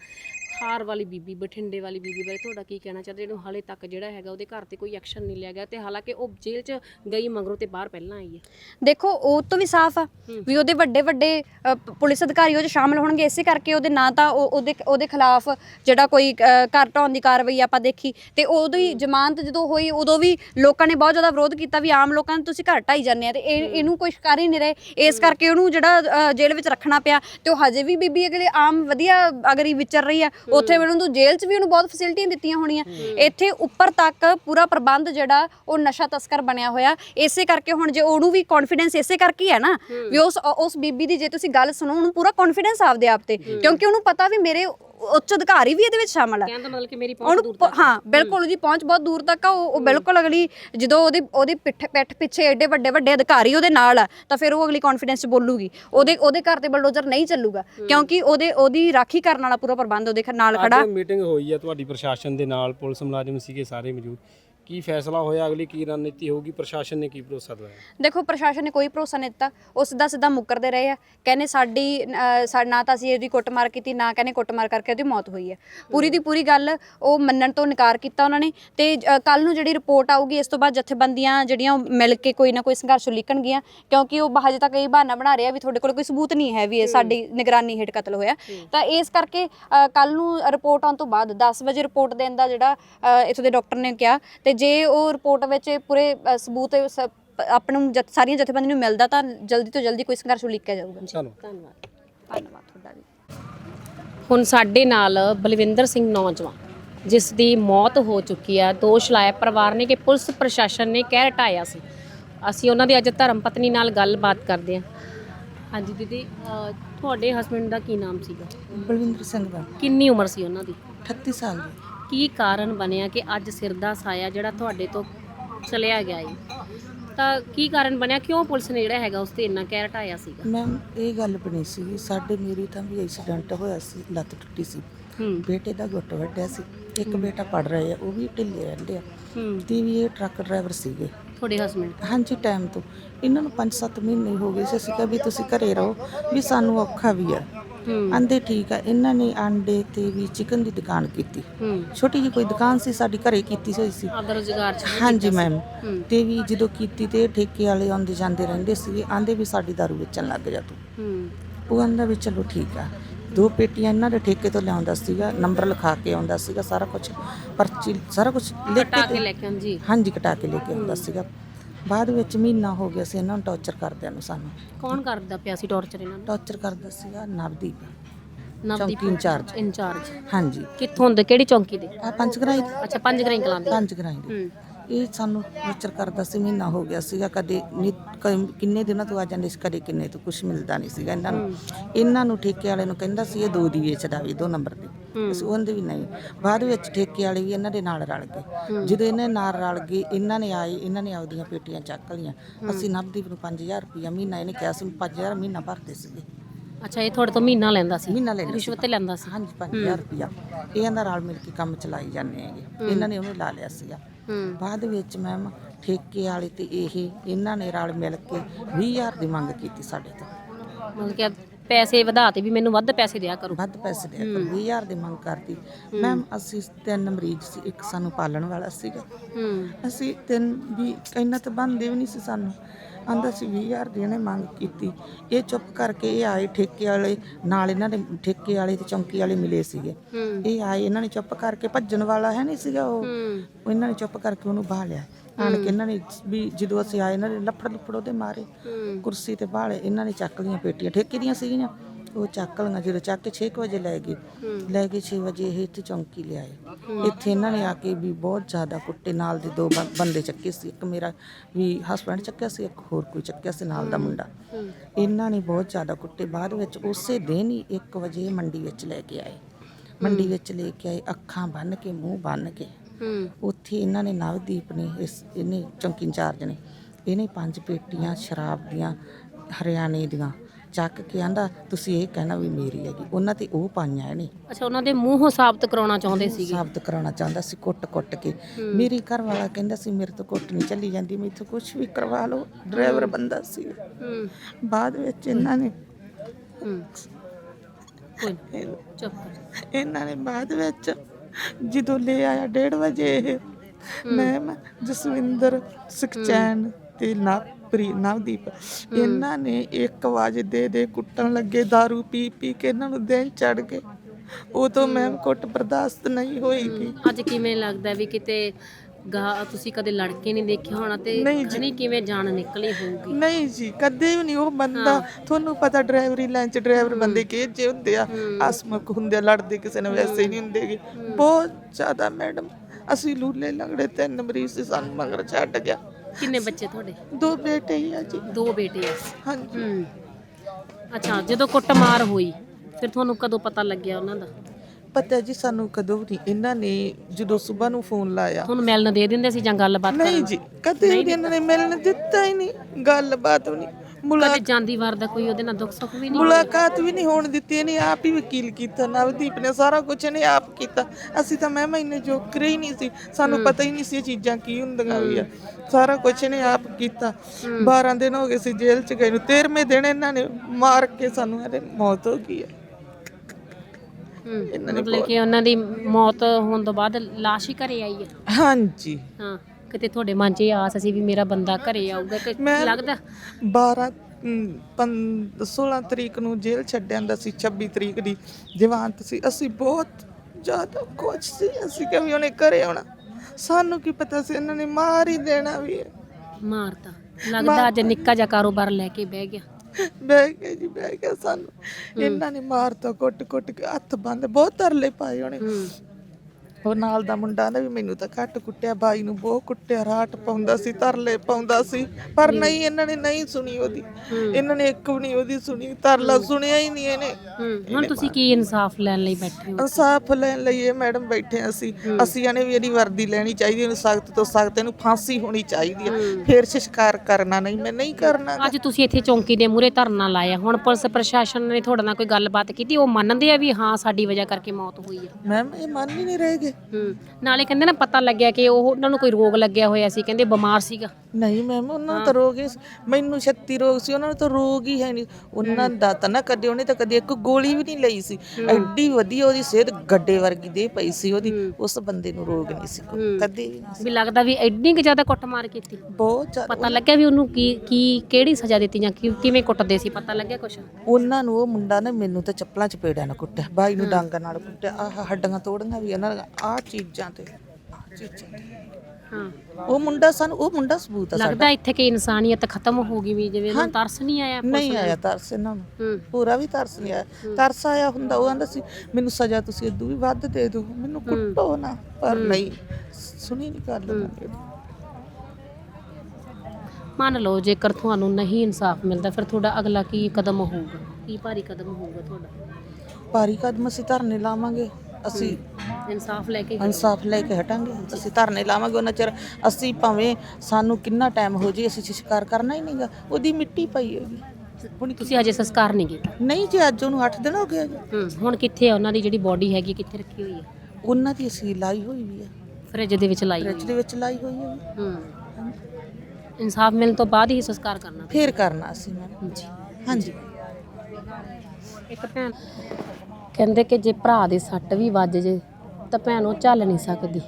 ਥਾਰ ਵਾਲੀ ਬੀਬੀ ਬਠਿੰਡੇ ਵਾਲੀ ਬੀਬੀ ਬਾਰੇ ਤੁਹਾਡਾ ਕੀ ਕਹਿਣਾ ਚਾਹਦੇ ਜਿਹਨੂੰ ਹਾਲੇ ਤੱਕ ਜਿਹੜਾ ਹੈਗਾ ਉਹਦੇ ਘਰ ਤੇ ਕੋਈ ਐਕਸ਼ਨ ਨਹੀਂ ਲਿਆ ਗਿਆ ਤੇ ਹਾਲਾਂਕਿ ਉਹ ਜੇਲ੍ਹ 'ਚ ਗਈ ਮਗਰੋਂ ਤੇ ਬਾਹਰ ਪਹਿਲਾਂ ਆਈ ਹੈ।
ਦੇਖੋ ਉਹ ਤੋਂ ਵੀ ਸਾਫ਼ ਆ ਵੀ ਉਹਦੇ ਵੱਡੇ ਵੱਡੇ ਪੁਲਿਸ ਅਧਿਕਾਰੀ ਉਹ 'ਚ ਸ਼ਾਮਲ ਹੋਣਗੇ ਇਸੇ ਕਰਕੇ ਉਹਦੇ ਨਾਂ ਤਾਂ ਉਹ- ਉਹਦੇ ਉਹਦੇ ਖਿਲਾਫ ਜਿਹੜਾ ਕੋਈ ਘਰ ਢਾਉਣ ਦੀ ਕਾਰਵਾਈ ਆਪਾਂ ਦੇਖੀ ਤੇ ਉਹਦੀ ਜ਼ਮਾਨਤ ਜਦੋਂ ਹੋਈ ਉਦੋਂ ਵੀ ਲੋਕਾਂ ਨੇ ਬਹੁਤ ਜ਼ਿਆਦਾ ਵਿਰੋਧ ਕੀਤਾ ਵੀ ਆਮ ਲੋਕਾਂ ਨੇ ਤੁਸੀਂ ਘਰ ਢਾਈ ਜਾਂਦੇ ਆ ਤੇ ਇਹ ਇਹਨੂੰ ਕੁਝ ਕਰ ਹੀ ਨਹੀਂ ਰਹੇ। ਇਸ ਕਰਕੇ ਉਹਨੂੰ ਜਿਹੜਾ ਜੇਲ੍ਹ ਵਿੱਚ ਰੱਖਣਾ ਪਿਆ ਤੇ ਉਹ ਹਜੇ ਵੀ ਬੀਬੀ ਅਗਲੇ ਆਮ ਵਧੀਆ ਅਗਰ ਹੀ ਵਿਚਰ ਰਹੀ ਆ ਉੱਥੇ ਵੀ ਉਹਨੂੰ ਜੇਲ੍ਹ 'ਚ ਵੀ ਉਹਨੂੰ ਬਹੁਤ ਫੈਸਿਲਿਟੀਆਂ ਦਿੱਤੀਆਂ ਹੋਣੀਆਂ। ਇੱਥੇ ਉੱਪਰ ਤੱਕ ਪੂਰਾ ਪ੍ਰਬੰਧ ਜਿਹੜਾ ਉਹ ਨਸ਼ਾ ਤਸਕਰ ਬਣਿਆ ਹੋਇਆ। ਇਸੇ ਕਰਕੇ ਹੁਣ ਜੇ ਉਹਨੂੰ ਵੀ ਕੌਨਫੀਡੈਂਸ ਇਸੇ ਕਰਕੇ ਹੀ ਹੈ ਨਾ ਵੀ ਉਸ ਉਸ ਬੀਬੀ ਦੀ ਜੇ ਤੁਸੀਂ ਗੱਲ ਸੁਣੋ ਉਹਨੂੰ ਪੂਰਾ ਕੌਨਫੀਡੈਂਸ ਆਪਦੇ ਆਪ ਤੇ। ਕਿਉਂਕਿ ਉਹਨੂੰ ਪਤਾ ਵੀ ਮੇਰੇ ਉੱਚ ਅਧਿਕਾਰੀ ਵੀ ਇਹਦੇ ਵਿੱਚ ਸ਼ਾਮਲ ਆ
ਕਹਿਣ ਦਾ ਮਤਲਬ ਕਿ ਮੇਰੀ ਪਹੁੰਚ ਦੂਰ ਤੱਕ
ਹਾਂ ਬਿਲਕੁਲ ਉਹਦੀ ਪਹੁੰਚ ਬਹੁਤ ਦੂਰ ਤੱਕ ਆ। ਉਹ ਬਿਲਕੁਲ ਅਗਲੀ ਜਦੋਂ ਉਹਦੀ ਉਹਦੀ ਪਿੱਠ ਪਿੱਠ ਪਿੱਛੇ ਐਡੇ ਵੱਡੇ ਵੱਡੇ ਅਧਿਕਾਰੀ ਉਹਦੇ ਨਾਲ ਆ ਤਾਂ ਫਿਰ ਉਹ ਅਗਲੀ ਕੌਨਫੀਡੈਂਸ ਚ ਬੋਲੂਗੀ। ਉਹਦੇ ਉਹਦੇ ਘਰ ਤੇ ਬਲਡੋਜ਼ਰ ਨਹੀਂ ਚੱਲੂਗਾ ਕਿਉਂਕਿ ਉਹਦੇ ਉਹਦੀ ਰਾਖੀ ਕਰਨ ਵਾਲਾ ਪੂਰਾ ਪ੍ਰਬੰਧ ਉਹਦੇ ਨਾਲ ਖੜਾ।
ਅੱਜ ਮੀਟਿੰਗ ਹੋਈ ਆ ਤੁਹਾਡੀ ਪ੍ਰਸ਼ਾਸਨ ਦੇ ਨਾਲ ਪੁਲਿਸ ਮੁਲਾਜ਼ਮ ਸੀਗੇ ਸਾਰੇ ਮੌਜੂਦ। ਕੀ ਫੈਸਲਾ ਹੋਇਆ? ਅਗਲੀ ਕੀ ਰਣਨੀਤੀ ਹੋਊਗੀ? ਪ੍ਰਸ਼ਾਸਨ ਨੇ ਕੀ ਭਰੋਸਾ ਦਵਾਇਆ?
ਦੇਖੋ ਪ੍ਰਸ਼ਾਸਨ ਨੇ ਕੋਈ ਭਰੋਸਾ ਨਹੀਂ ਦਿੱਤਾ। ਉਹ ਸਿੱਧਾ ਸਿੱਧਾ ਮੁੱਕਰਦੇ ਰਹੇ ਆ। ਕਹਿੰਦੇ ਸਾਡੀ ਅਹ, ਸਾ- ਨਾ ਤਾਂ ਅਸੀਂ ਇਹਦੀ ਕੁੱਟਮਾਰ ਕੀਤੀ ਨਾ ਕਹਿੰਦੇ ਕੁੱਟਮਾਰ ਕਰਕੇ ਉਹਦੀ ਮੌਤ ਹੋਈ ਹੈ ਪੂਰੀ ਦੀ ਪੂਰੀ ਗੱਲ ਉਹ ਮੰਨਣ ਤੋਂ ਇਨਕਾਰ ਕੀਤਾ ਉਹਨਾਂ ਨੇ ਤੇ ਕੱਲ ਨੂੰ ਜਿਹੜੀ ਰਿਪੋਰਟ ਆਊਗੀ ਇਸ ਤੋਂ ਬਾਅਦ ਜਥੇਬੰਦੀਆਂ ਜਿਹੜੀਆਂ ਉਹ ਮਿਲ ਕੇ ਕੋਈ ਨਾ ਕੋਈ ਸੰਘਰਸ਼ ਲਿਖਣਗੀਆਂ ਕਿਉਂਕਿ ਉਹ ਹਜੇ ਤੱਕ ਇਹ ਬਹਾਨਾ ਬਣਾ ਰਿਹਾ ਵੀ ਤੁਹਾਡੇ ਕੋਲ ਕੋਈ ਸਬੂਤ ਨਹੀਂ ਹੈ ਵੀ ਇਹ ਸਾਡੀ ਨਿਗਰਾਨੀ ਹੇਠ ਕਤਲ ਹੋਇਆ। ਤਾਂ ਇਸ ਕਰਕੇ ਕੱਲ ਨੂੰ ਰਿਪੋਰਟ ਆਉਣ ਤੋਂ ਬਾਅਦ 10 ਵਜੇ ਰਿਪੋਰਟ ਦੇਣ ਦਾ ਜਿਹੜਾ ਅਹ, ਇੱਥੋਂ ਦੇ ਡਾਕਟਰ ਨੇ ਕਿਹਾ ਤੇ ਜੇ ਉਹ ਰਿਪੋਰਟ ਵਿੱਚ ਇਹ ਪੂਰੇ ਅ, ਸਬੂਤ ਸ- ਆਪਾਂ ਨੂੰ ਜਥ- ਸਾਰੀਆਂ ਜਥੇਬੰਦੀਆਂ ਨੂੰ ਮਿਲਦਾ ਤਾਂ ਜਲਦੀ ਤੋਂ ਜਲਦੀ ਕੋਈ ਸੰਘਰਸ਼ ਉਲੀਕਿਆ ਜਾਊਗਾ।
ਧੰਨਵਾਦ
ਧੰਨਵਾਦ।
ਧੰਨਵਾਦ ਤੁਹਾਡਾ ਵੀ।
ਹੁਣ ਸਾਡੇ ਨਾਲ ਬਲਵਿੰਦਰ ਸਿੰਘ ਨੌਜਵਾਨ ਜਿਸ ਦੀ ਮੌਤ ਹੋ ਚੁੱਕੀ ਆ ਦੋਸ਼ ਲਾਇਆ ਪਰਿਵਾਰ ਨੇ ਕਿ ਪੁਲਿਸ ਪ੍ਰਸ਼ਾਸਨ ਨੇ ਕਹਿ ਹਟਾਇਆ ਸੀ। ਅਸੀਂ ਉਹਨਾਂ ਦੀ ਅੱਜ ਧਰਮ ਪਤਨੀ ਨਾਲ ਗੱਲਬਾਤ ਕਰਦੇ ਹਾਂ। ਹਾਂਜੀ ਦੀਦੀ ਅਹ, ਤੁਹਾਡੇ ਹਸਬੰਡ ਦਾ ਕੀ ਨਾਮ ਸੀਗਾ?
ਬਲਵਿੰਦਰ ਸਿੰਘ ਦਾ।
ਕਿੰਨੀ ਉਮਰ ਸੀ ਉਹਨਾਂ ਦੀ?
38 ਸਾਲ ਦੀ।
ਕੀ ਕਾਰਨ ਬਣਿਆ ਕਿ ਅੱਜ ਸਿਰ ਦਾ ਸਾਇਆ ਜਿਹੜਾ ਤੁਹਾਡੇ ਤੋਂ ਚਲਿਆ ਗਿਆ ਏ? ਤਾਂ ਕੀ ਕਾਰਨ ਬਣਿਆ? ਕਿਉਂ ਪੁਲਿਸ ਨੇ ਜਿਹੜਾ ਹੈਗਾ ਉਸ ਤੇ ਇੰਨਾ ਕਹਿਰ ਹਟਾਇਆ ਸੀਗਾ?
ਮੈਮ, ਇਹ ਗੱਲ ਬਣੀ ਸੀ ਸਾਡੇ ਮੇਰੀ ਤਾਂ ਵੀ ਐਕਸੀਡੈਂਟ ਹੋਇਆ ਸੀ, ਲੱਤ ਟੁੱਟੀ ਸੀ। ਬੇਟੇ ਦਾ ਗੁੱਟ ਵੱਢਿਆ ਸੀ। ਇੱਕ ਬੇਟਾ ਪੜ ਰਿਹਾ ਆ ਉਹ ਵੀ ਢਿੱਲੇ ਰਹਿੰਦੇ ਆ। ਤੇ ਵੀ ਇਹ ਟਰੱਕ ਡਰਾਈਵਰ ਸੀਗੇ।
ਤੁਹਾਡੇ ਹਸਬੰਡ
ਹਾਂਜੀ ਟਾਈਮ ਤੋਂ। ਇਹਨਾਂ ਨੂੰ 5-7 ਮਹੀਨੇ ਹੋ ਗਏ ਸੀ। ਅਸੀਂ ਕਿਹਾ ਵੀ ਤੁਸੀਂ ਘਰੇ ਰਹੋ ਵੀ ਸਾਨੂੰ ਔਖਾ ਵੀ ਆ। ਆਂਦੇ ਠੀਕ ਆ। ਇਹਨਾਂ ਨੇ ਆਂਡੇ ਤੇ ਵੀ ਚਿਕਨ ਦੀ ਦੁਕਾਨ ਕੀਤੀ। ਛੋਟੀ ਜਿਹੀ ਕੋਈ ਦੁਕਾਨ ਸੀ ਸਾਡੀ ਘਰੇ ਕੀਤੀ ਹੋਈ ਸੀ।
ਆਪਦਾ ਰੋਜ਼ਗਾਰ ਚ
ਹਾਂਜੀ ਮੈਮ ਤੇ ਵੀ ਜਦੋਂ ਕੀਤੀ ਤੇ ਠੇਕੇ ਵਾਲੇ ਆਉਂਦੇ ਜਾਂਦੇ ਰਹਿੰਦੇ ਸੀਗੇ। ਆਂਦੇ ਵੀ ਸਾਡੀ ਦਾਰੂ ਵੇਚਣ ਲੱਗ ਜਾ ਤੂੰ। ਉਹ ਆਂਦਾ ਵੀ ਚਲੋ ਠੀਕ ਆ। ਦੋ ਪੇਟੀਆਂ ਇਹਨਾਂ ਦੇ ਠੇਕੇ ਤੋਂ ਲਿਆਉਂਦਾ ਸੀਗਾ ਨੰਬਰ ਲਿਖਾ ਕੇ ਆਉਂਦਾ ਸੀਗਾ ਸਾਰਾ ਕੁਝ ਪਰਚੀ ਸਾਰਾ ਕੁਝ ਲਿਖ
ਕਟਾ
ਕੇ
ਲੈ ਕੇ ਆਂ ਜੀ।
ਹਾਂਜੀ ਕਟਾ ਕੇ ਲੈ ਕੇ ਆਉਂਦਾ ਸੀਗਾ। ਬਾਅਦ ਵਿੱਚ ਮਹੀਨਾ ਹੋ ਗਿਆ ਸੀ ਇਹਨਾਂ ਨੂੰ ਟੌਰਚਰ ਕਰਦਿਆਂ ਨੂੰ ਸਾਨੂੰ।
ਕੌਣ ਕਰਦਾ ਪਿਆ ਸੀ ਟੌਰਚਰ ਇਹਨਾਂ ਨੂੰ?
ਟੌਰਚਰ ਕਰਦਾ ਸੀਗਾ ਨਵਦੀਪ।
ਨਵਦੀਪ
ਚੌਂਕੀ ਇੰਚਾਰਜ।
ਇੰਚਾਰਜ।
ਹਾਂਜੀ।
ਕਿੱਥੋਂ ਦੇ ਕਿਹੜੀ ਚੌਂਕੀ ਦੇ?
ਆ ਪੰਜ ਗਰਾਈ
ਅੱਛਾ ਪੰਜ ਗਰਾਈ ਕਲਾਂ ਦੇ।
ਪੰਜ ਗਰਾਈ ਦੀ।
ਹੂੰ।
ਇਹ ਸਾਨੂੰ ਟੌਰਚਰ ਕਰਦਾ ਸੀ ਮਹੀਨਾ ਹੋ ਗਿਆ ਸੀਗਾ ਕਦੇ ਨਿ- ਕ- ਕਿੰਨੇ ਦਿਨਾਂ ਤੋਂ ਆ ਜਾਂਦੇ ਸੀ ਕਦੇ ਕਿੰਨੇ ਤੋਂ ਕੁਝ ਮਿਲਦਾ ਨਹੀਂ ਸੀਗਾ ਇਹਨਾਂ ਨੂੰ। ਇਹਨਾਂ ਨੂੰ ਠੇਕੇ ਵਾਲੇ ਨੂੰ ਕਹਿੰਦਾ ਸੀ ਇਹ ਦੋ ਦੀ ਵੇਚਦਾ ਵੀ ਦੋ ਨੰਬਰ ਦੀ। ਅਸੀਂ ਉਹਦੇ ਵੀ ਨਹੀਂ। ਬਾਅਦ ਵਿੱਚ ਠੇਕੇ ਵਾਲੇ ਵੀ ਇਹਨਾਂ ਦੇ ਨਾਲ ਰਲ ਗਏ। ਜਦੋਂ ਇਹਨਾਂ ਦੇ ਨਾਲ ਰਲ ਗਏ ਇਹਨਾਂ ਨੇ ਆਏ ਇਹਨਾਂ ਨੇ ਆਪਦੀਆਂ ਪੇਟੀਆਂ ਚੱਕ ਲਈਆਂ। ਅਸੀਂ ਨਵਦੀਪ ਨੂੰ 5000 ਰੁਪਇਆ ਮਹੀਨਾ ਇਹਨੇ ਕਿਹਾ ਸੀ 5000 ਮਹੀਨਾ ਭਰਦੇ ਸੀਗੇ।
ਅੱਛਾ ਇਹ ਤੁਹਾਡੇ ਤੋਂ ਮਹੀਨਾ ਲੈਂਦਾ ਸੀ?
ਮਹੀਨਾ ਲੈਂਦਾ ਸੀ।
ਰਿਸ਼ਵਤ ਤੇ ਲੈਂਦਾ ਸੀ?
ਹਾਂਜੀ 5000 ਰੁਪਇਆ। ਇਹ ਇਹਦਾ ਰਲ ਮਿਲ ਕੇ ਕੰਮ ਚਲਾਈ ਜਾਂਦੇ ਹੈਗੇ। ਇਹਨਾਂ ਨੇ ਉਹਨੂੰ ਲਾ ਲਿਆ ਸੀਗਾ।
ਹੂੰ
ਬਾਅਦ ਵਿੱਚ ਮੈਮ ਠੇਕੇ ਵਾਲੇ ਤੇ ਇਹ ਇਹਨਾਂ ਨੇ ਰਲ ਮਿਲ ਕੇ 20000 ਦੀ ਮੰਗ ਕੀਤੀ ਸਾਡੇ ਤੋਂ।
ਮਤਲਬ ਕਿ ਪੈਸੇ ਵਧਾਤੇ ਵੀ ਮੈਨੂੰ ਵੱਧ ਪੈਸੇ ਦਿਆ ਕਰੋ।
ਵੱਧ ਪੈਸੇ ਦੇ ਕਰ 20000 ਦੀ ਮੰਗ ਕਰਤੀ। ਮੈਮ ਅਸੀਂ ਤਿੰਨ ਮਰੀਜ਼ ਸੀ ਇੱਕ ਸਾਨੂੰ ਪਾਲਣ ਵਾਲਾ ਸੀਗਾ।
ਹੂੰ।
ਅਸੀਂ ਤਿੰਨ ਵੀ ਇੰਨਾ ਤਾਂ ਬੰਦੇ ਵੀ ਨਹੀਂ ਸੀ ਸਾਨੂੰ। ਆਂਦਾ ਸੀ 20000 ਦੀ ਇਹਨੇ ਮੰਗ ਕੀਤੀ। ਇਹ ਚੁੱਪ ਕਰਕੇ ਇਹ ਆਏ ਠੇਕੇ ਵਾਲੇ ਨਾਲ ਇਹਨਾਂ ਦੇ ਠੇਕੇ ਵਾਲੇ ਤੇ ਚੌਂਕੀ ਵਾਲੇ ਮਿਲੇ ਸੀਗੇ। ਇਹ ਆਏ ਇਹਨਾਂ ਨੇ ਚੁੱਪ ਕਰਕੇ ਭੱਜਣ ਵਾਲਾ ਹੈ ਨਹੀਂ ਸੀਗਾ ਉਹ। ਇਹਨਾਂ ਨੇ ਚੁੱਪ ਕਰਕੇ ਉਹਨੂੰ ਬਾਹ ਲਿਆ। ਆਣ ਕੇ ਇਹਨਾਂ ਨੇ ਵੀ ਜਦੋਂ ਅਸੀਂ ਆਏ ਇਹਨਾਂ ਨੇ ਲੱਫੜ ਲੱਫੜ ਉਹਦੇ ਮਾਰੇ। ਕੁਰਸੀ ਤੇ ਬਾਹਲੇ ਇਹਨਾਂ ਨੇ ਚੱਕ ਲਈਆਂ ਪੇਟੀਆਂ। ਠੇਕੇ ਦੀਆਂ ਸੀਗੀਆਂ। ਉਹ ਚੱਕ ਲਈਆਂ ਜਦੋਂ ਚੱਕ ਕੇ 6 ਵਜੇ ਲੈ ਗਏ। ਲੈ ਕੇ 6 ਵਜੇ ਇਹ ਇੱਥੇ ਚੌਂਕੀ ਲਿਆਏ। ਇੱਥੇ ਇਹਨਾਂ ਨੇ ਆ ਕੇ ਵੀ ਬਹੁਤ ਜ਼ਿਆਦਾ ਕੁੱਟੇ। ਨਾਲ ਦੇ ਦੋ ਬੰ- ਬੰਦੇ ਚੱਕੇ ਸੀ। ਇੱਕ ਮੇਰਾ ਵੀ ਹਸਬੰਡ ਚੱਕਿਆ ਸੀ ਇੱਕ ਹੋਰ ਕੋਈ ਚੱਕਿਆ ਸੀ ਨਾਲ ਦਾ ਮੁੰਡਾ। ਇਹਨਾਂ ਨੇ ਬਹੁਤ ਜ਼ਿਆਦਾ ਕੁੱਟੇ। ਬਾਅਦ ਵਿੱਚ ਉਸੇ ਦਿਨ ਹੀ 1 ਵਜੇ ਮੰਡੀ ਵਿੱਚ ਲੈ ਕੇ ਆਏ। ਮੰਡੀ ਵਿੱਚ ਲੈ ਕੇ ਆਏ। ਅੱਖਾਂ ਬੰਨ ਕੇ ਮੂੰਹ ਬੰਨ ਕੇ।
ਹੂੰ।
ਉੱਥੇ ਇਹਨਾਂ ਨੇ ਨਵਦੀਪ ਨੇ ਇਸ ਇਹਨੇ ਚੌਂਕੀ ਇੰਚਾਰਜ ਨੇ ਇਹਨੇ ਪੰਜ ਪੇਟੀਆਂ ਸ਼ਰਾਬ ਦੀਆਂ ਹਰਿਆਣੇ ਦੀਆਂ ਚੱਕ ਕੇ ਆਂਦਾ ਤੁਸੀਂ ਇਹ ਕਹਿਣਾ ਵੀ ਮੇਰੀ ਹੈਗੀ। ਉਹਨਾਂ ਤੇ ਉਹ ਪਾਈਆਂ ਇਹਨੇ।
ਅੱਛਾ ਉਹਨਾਂ ਦੇ ਮੂੰਹੋਂ ਸਾਬਤ ਕਰਾਉਣਾ ਚਾਹੁੰਦੇ ਸੀਗੇ।
ਸਾਬਤ ਕਰਾਉਣਾ ਚਾਹੁੰਦਾ ਸੀ ਕੁੱਟ-ਕੁੱਟ ਕੇ। ਮੇਰੀ ਘਰ ਵਾਲਾ ਕਹਿੰਦਾ ਸੀ ਮੇਰੇ ਤੋਂ ਕੁੱਟ ਨਹੀਂ ਚੱਲੀ ਜਾਂਦੀ ਮੈਥੋਂ ਕੁਝ ਵੀ ਕਰਵਾ ਲਓ। ਡਰਾਈਵਰ ਬੰਦਾ ਸੀ।
ਹੂੰ।
ਬਾਅਦ ਵਿੱਚ ਇਹਨਾਂ ਨੇ
ਹੂੰ। ਕੋਈ ਨੀ, ਚੁੱਪ ਕਰ
ਇਹਨਾਂ ਨੇ ਬਾਅਦ ਵਿੱਚ ਜਦੋਂ ਲੈ ਆਇਆ 1:30 ਵਜੇ ਇਹ ਮੈਂ ਜਸਵਿੰਦਰ ਸੁਖਚੈਨ ਤੇ ਨਵਪ੍ਰੀ ਨਵਦੀਪ। ਇਹਨਾਂ ਨੇ 1 ਵਜੇ ਦੇ ਦੇ ਕੁੱਟਣ ਲੱਗੇ दारू ਪੀ ਪੀ ਕੇ ਇਹਨਾਂ ਨੂੰ ਦਿਨ ਚੜ ਗਏ। ਉਹ ਤੋਂ ਮੈਮ ਕੁੱਟ ਬਰਦਾਸ਼ਤ ਨਹੀਂ ਹੋਏਗੀ
ਅੱਜ ਕਿਵੇਂ ਲੱਗਦਾ ਵੀ ਕਿਤੇ ਗਾ ਤੁਸੀਂ ਕਦੇ ਲੜਕੇ ਨਹੀਂ ਦੇਖਿਆ ਹੋਣਾ ਤੇ
ਨਹੀਂ ਜੀ।
ਕਿਵੇਂ ਜਾਨ ਨਿਕਲੀ ਹੋਊਗੀ?
ਨਹੀਂ ਜੀ ਕਦੇ ਵੀ ਨਹੀਂ ਉਹ ਬੰਦਾ ਤੁਹਾਨੂੰ ਪਤਾ ਡਰਾਈਵਰੀ ਲਾਈਨ ਚ ਡਰਾਈਵਰ ਬੰਦੇ ਕਿਹ ਜੇ ਹੁੰਦੇ ਆ ਅਸਮਕ ਹੁੰਦੇ ਆ ਲੜਦੇ ਕਿਸੇ ਨਾਲ ਵੈਸੇ ਹੀ ਨਹੀਂ ਹੁੰਦੇਗੇ ਬਹੁਤ ਜ਼ਿਆਦਾ ਮੈਡਮ ਅਸੀਂ ਲੂਲੇ ਲੰਗੜੇ ਤਿੰਨ ਮਰੀਜ਼ ਸੀ ਸਾਨੂੰ ਮਗਰ ਛੱਡ ਗਿਆ।
ਕਿੰਨੇ ਬੱਚੇ ਤੁਹਾਡੇ?
ਦੋ ਬੇਟੇ ਹੀ ਆ ਜੀ।
ਦੋ ਬੇਟੇ ਆ।
ਹਾਂਜੀ।
ਹੂੰ। ਅੱਛਾ ਜਦੋਂ ਕੁੱਟਮਾਰ ਹੋਈ ਫਿਰ ਤੁਹਾਨੂੰ ਕਦੋਂ ਪਤਾ ਲੱਗਿਆ ਉਹਨਾਂ ਦਾ?
ਪਤਾ ਜੀ ਸਾਨੂੰ ਕਦੋਂ ਨਹੀਂ। ਇਹਨਾਂ ਨੇ ਜਦੋਂ ਸਵੇਰ ਨੂੰ ਫੋਨ ਲਾਇਆ।
ਤੁਹਾਨੂੰ ਮਿਲਣ ਦੇ ਦਿੰਦੇ ਸੀ ਜਾਂ ਗੱਲਬਾਤ
ਨਹੀਂ ਜੀ ਕਦੇ ਵੀ ਇਹਨਾਂ ਨੇ ਮਿਲਣ ਦਿੱਤਾ ਹੀ ਨਹੀਂ। ਗੱਲਬਾਤ ਵੀ ਨਹੀਂ।
ਕਦੇ ਜਾਂਦੀ ਵਾਰ ਦਾ ਕੋਈ ਉਹਦੇ ਨਾਲ ਦੁੱਖ ਸੁੱਖ ਵੀ ਨਹੀਂ
ਮੁਲਾਕਾਤ ਵੀ ਨਹੀਂ ਹੋਣ ਦਿੱਤੀ ਇਹਨੇ ਆਪ ਹੀ ਵਕੀਲ ਕੀਤਾ ਨਵਦੀਪ ਨੇ ਸਾਰਾ ਕੁਝ ਇਹਨੇ ਆਪ ਕੀਤਾ। ਅਸੀਂ ਤਾਂ ਮੈਂ ਮੈਨੇ ਜੋਕਰੇ ਹੀ ਨਹੀਂ ਸੀ ਸਾਨੂੰ ਪਤਾ ਹੀ ਨਹੀਂ ਸੀ ਇਹ ਚੀਜ਼ਾਂ ਕੀ ਹੁੰਦੀਆਂ ਵੀ ਆ ਸਾਰਾ ਕੁਝ ਇਹਨੇ ਆਪ ਕੀਤਾ। 12 ਦਿਨ ਹੋ ਗਏ ਸੀ ਜੇਲ੍ਹ ਚ ਗਏ ਨੂੰ 13ਵੇਂ ਦਿਨ ਇਹਨਾਂ ਨੇ ਮਾਰ ਕੇ ਸਾਨੂੰ ਇਹਦੇ ਮੌਤ ਹੋ ਗਈ ਹੈ।
ਹੂੰ, ਮਤਲਬ ਕਿ ਉਹਨਾਂ ਦੀ ਮੌਤ ਹੋਣ ਤੋਂ ਬਾਅਦ ਲਾਸ਼ ਹੀ ਘਰੇ ਆਈ ਹੈ?
ਹਾਂਜੀ।
ਹਾਂ। ਕਿਤੇ ਤੁਹਾਡੇ ਮਨ 'ਚ ਇਹ ਆਸ ਸੀ ਵੀ ਮੇਰਾ ਬੰਦਾ ਘਰੇ ਆਊਗਾ ਕਿ
ਮੈਂ-
ਲੱਗਦਾ?
12 ਅਮ, ਪੰ- 16 ਤਰੀਕ ਨੂੰ ਜੇਲ੍ਹ ਛੱਡਿਆ ਹੁੰਦਾ ਸੀ 26 ਤਰੀਕ ਦੀ ਜਵਾਨਤ ਸੀ। ਅਸੀਂ ਬਹੁਤ ਜ਼ਿਆਦਾ ਖੁਸ਼ ਸੀ ਅਸੀਂ ਕਿ ਵੀ ਉਹਨੇ ਘਰੇ ਆਉਣਾ। ਸਾਨੂੰ ਕੀ ਪਤਾ ਸੀ ਇਹਨਾਂ ਨੇ ਮਾਰ ਹੀ ਦੇਣਾ ਵੀ ਹੈ।
ਮਾਰਤਾ। ਲੱਗਦਾ ਅੱਜ ਨਿੱਕਾ ਜਿਹਾ ਕਾਰੋਬਾਰ ਲੈ ਕੇ ਬਹਿ ਗਿਆ।
ਬਹਿ ਗਿਆ ਜੀ ਬਹਿ ਗਿਆ ਸਾਨੂੰ। ਇਹਨਾਂ ਨੇ ਮਾਰਤਾ ਕੁੱਟ ਕੁੱਟ ਕੇ ਹੱਥ ਬੰਦ ਬਹੁਤ ਤਰਲੇ ਪਾਏ ਉਹਨੇ।
ਹੂੰ।
ਉਹ ਨਾਲ ਦਾ ਮੁੰਡਾ ਨੇ ਵੀ ਮੈਨੂੰ ਤਾਂ ਘੱਟ ਕੁੱਟਿਆ ਬਾਈ ਨੂੰ ਬਹੁਤ ਕੁੱਟਿਆ ਰਾਟ ਪਾਉਂਦਾ ਸੀ ਤਰਲੇ ਪਾਉਂਦਾ ਸੀ ਪਰ ਨਹੀਂ ਇਹਨਾਂ ਨੇ ਨਹੀਂ ਸੁਣੀ ਉਹਦੀ। ਇਹਨਾਂ ਨੇ ਇੱਕ ਵੀ ਨਹੀਂ ਉਹਦੀ ਸੁਣੀ ਤਰਲਾ ਸੁਣਿਆ ਹੀ ਨਹੀਂ ਇਹਨੇ।
ਹੁਣ ਤੁਸੀਂ ਕੀ ਇਨਸਾਫ ਲੈਣ ਲਈ ਬੈਠੇ ਹੋ?
ਇਨਸਾਫ ਲੈਣ ਲਈ ਇਹ ਮੈਡਮ ਬੈਠੇ ਅਸੀਂ। ਅਸੀਂ ਆਨੇ ਵੀ ਇਹਦੀ ਵਰਦੀ ਲੈਣੀ ਚਾਹੀਦੀ ਇਹਨੂੰ ਸਖਤ ਤੋਂ ਸਖਤ ਇਹਨੂੰ ਫਾਂਸੀ ਹੋਣੀ ਚਾਹੀਦੀ ਹੈ। ਫਿਰ ਸ਼ਿਕਾਰ ਕਰਨਾ ਨਹੀਂ ਮੈਂ ਨਹੀਂ ਕਰਨਾ।
ਅੱਜ ਤੁਸੀਂ ਇੱਥੇ ਚੌਂਕੀ ਦੇ ਮੂਹਰੇ ਧਰਨਾ ਲਾਇਆ। ਹੁਣ ਪੁਲਿਸ ਪ੍ਰਸ਼ਾਸਨ ਨੇ ਤੁਹਾਡੇ ਨਾਲ ਕੋਈ ਗੱਲਬਾਤ ਕੀਤੀ? ਉਹ ਮੰਨਦੇ ਆ ਵੀ ਹਾਂ ਸਾਡੀ ਵਜ੍ਹਾ ਕਰਕੇ ਮੌਤ ਹੋਈ ਆ।
ਮੈਮ ਇਹ ਮੰਨ ਹੀ ਨਹੀਂ ਰਹੇਗੇ
ਹੂੰ। ਨਾਲੇ ਕਹਿੰਦੇ ਨਾ ਪਤਾ ਲੱਗਿਆ ਕਿ ਉਹ ਉਹਨਾਂ ਨੂੰ ਕੋਈ ਰੋਗ ਲੱਗਿਆ ਹੋਇਆ ਸੀ ਕਹਿੰਦੇ ਬਿਮਾਰ ਸੀਗਾ।
ਨਹੀਂ ਮੈਮ ਉਹਨਾਂ ਨੂੰ ਤਾਂ ਰੋਗ ਹੀ। ਮੈਨੂੰ 36 ਰੋਗ ਸੀ ਉਹਨਾਂ ਨੂੰ ਤਾਂ ਰੋਗ ਹੀ ਹੈ ਨਹੀਂ। ਉਹਨਾਂ ਦਾ ਤਾਂ ਨਾ ਕਦੇ ਉਹਨੇ ਤਾਂ ਕਦੇ ਇੱਕ ਗੋਲੀ ਵੀ ਨਹੀਂ ਲਈ ਸੀ। ਐਡੀ ਵਧੀਆ ਉਹਦੀ ਸਿਹਤ ਗੱਡੇ ਵਰਗੀ ਦੇ ਪਈ ਸੀ ਉਹਦੀ ਉਸ ਬੰਦੇ ਨੂੰ ਰੋਗ ਨਹੀਂ ਸੀ ਕੋਈ, ਕਦੇ ਵੀ ਨਹੀਂ ਸੀ।
ਵੀ ਲੱਗਦਾ ਵੀ ਐਡੀ ਕਿ ਜ਼ਿਆਦਾ ਕੁੱਟਮਾਰ ਕੀਤੀ।
ਬਹੁਤ ਜ਼ਿਆਦਾ।
ਪਤਾ ਲੱਗਿਆ ਵੀ ਉਹਨੂੰ ਕੀ ਕੀ ਕਿਹੜੀ ਸਜ਼ਾ ਦਿੱਤੀ ਜਾਂ ਕੀ- ਕਿਵੇਂ ਕੁੱਟਦੇ ਸੀ ਪਤਾ ਲੱਗਿਆ ਕੁਛ?
ਉਹਨਾਂ ਨੂੰ ਉਹ ਮੁੰਡਾ ਨੇ ਮੈਨੂੰ ਤਾਂ ਚੱਪਲਾਂ ਚ ਪੇੜਿਆਂ ਨਾਲ ਕੁੱਟਿਆ ਬਾਈ ਨੂੰ ਡਾਂਗਾ ਨਾਲ ਕੁੱਟਿਆ ਆਹ ਹੱਡੀਆਂ ਤੋੜੀਆਂ ਵੀ ਉਹਨਾਂ ਆਹ ਚੀਜ਼ਾਂ ਤੇ ਆਹ ਚੀਜ਼ਾਂ ਤੇ।
ਹਾਂ।
ਉਹ ਮੁੰਡਾ ਸਾਨੂੰ ਉਹ ਮੁੰਡਾ ਸਬੂਤ ਆ ਸਾਡਾ।
ਲੱਗਦਾ ਇੱਥੇ ਕਿ ਇਨਸਾਨੀਅਤ ਖਤਮ ਹੋ ਗਈ ਵੀ ਜਿਵੇਂ ਉਹਨੂੰ ਤਰਸ ਨਹੀਂ ਆਇਆ
ਨਹੀਂ ਆਇਆ ਤਰਸ ਇਹਨਾਂ ਨੂੰ।
ਹੂੰ।
ਪੂਰਾ ਵੀ ਤਰਸ ਨਹੀਂ ਆਇਆ। ਤਰਸ ਆਇਆ ਹੁੰਦਾ ਉਹ ਕਹਿੰਦਾ ਸੀ ਮੈਨੂੰ ਸਜ਼ਾ ਤੁਸੀਂ ਇਦੋਂ ਵੀ ਵੱਧ ਦੇ ਦਿਓ। ਮੈਨੂੰ ਕੁੱਟੋ ਨਾ ਪਰ ਨਹੀਂ। ਸੁਣੀ ਨਹੀਂ ਕਰ ਲੈਂਦੇ
ਮੰਨ ਲਓ ਜੇਕਰ ਤੁਹਾਨੂੰ ਨਹੀਂ ਇਨਸਾਫ ਮਿਲਦਾ ਫਿਰ ਤੁਹਾਡਾ ਅਗਲਾ ਕੀ ਕਦਮ ਹੋਊਗਾ? ਕੀ ਭਾਰੀ ਕਦਮ ਹੋਊਗਾ ਤੁਹਾਡਾ?
ਭਾਰੀ ਕਦਮ ਅਸੀਂ ਧਰਨੇ ਲਾਵਾਂਗੇ। ਅਸੀਂ
ਇਨਸਾਫ ਲੈ ਕੇ
ਇਨਸਾਫ ਲੈ ਕੇ ਹਟਾਂਗੇ। ਅਸੀਂ ਧਰਨੇ ਲਾਵਾਂਗੇ ਉਹਨਾਂ ਚਿਰ। ਅਸੀਂ ਭਾਵੇਂ ਸਾਨੂੰ ਕਿੰਨਾ ਟਾਈਮ ਹੋ ਜੇ ਅਸੀਂ ਸ਼ਿਕਾਰ ਕਰਨਾ ਹੀ ਨਹੀਂਗਾ। ਉਹਦੀ ਮਿੱਟੀ ਪਈ ਹੋਗੀ ਹੁਣ
ਤੁਸੀਂ ਹਜੇ ਸੰਸਕਾਰ ਨਹੀਂ ਕੀਤਾ?
ਨਹੀਂ ਜੀ ਅੱਜ ਉਹਨੂੰ 8 ਦਿਨ ਹੋ ਗਏ ਜੀ
ਹੂੰ ਹੁਣ ਕਿੱਥੇ ਆ? ਉਹਨਾਂ ਦੀ ਜਿਹੜੀ ਬੋਡੀ ਹੈਗੀ ਕਿੱਥੇ ਰੱਖੀ ਹੋਈ ਹੈ
ਉਹਨਾਂ ਦੀ ਅਸੀਂ ਲਾਈ ਹੋਈ ਵੀ ਹੈ
ਫ੍ਰਿਜ ਦੇ ਵਿੱਚ ਲਾਈ ਹੋਈ
ਫ੍ਰਿਜ ਦੇ ਵਿੱਚ ਲਾਈ ਹੋਈ ਹੈ
ਹੂੰ। ਇਨਸਾਫ ਮਿਲਣ ਤੋਂ ਬਾਅਦ ਹੀ ਸੰਸਕਾਰ ਕਰਨਾ।
ਫੇਰ ਕਰਨਾ ਅਸੀਂ
ਜੀ।
ਹਾਂਜੀ।
ਇੱਕ ਭੈਣ ਕਹਿੰਦੇ ਕਿ ਜੇ ਭਰਾ ਦੇ ਸੱਟ ਵੀ ਵੱਜ ਜੇ, ਤਾਂ ਭੈਣ ਉਹ ਚੱਲ ਨਹੀਂ ਸਕਦੀ।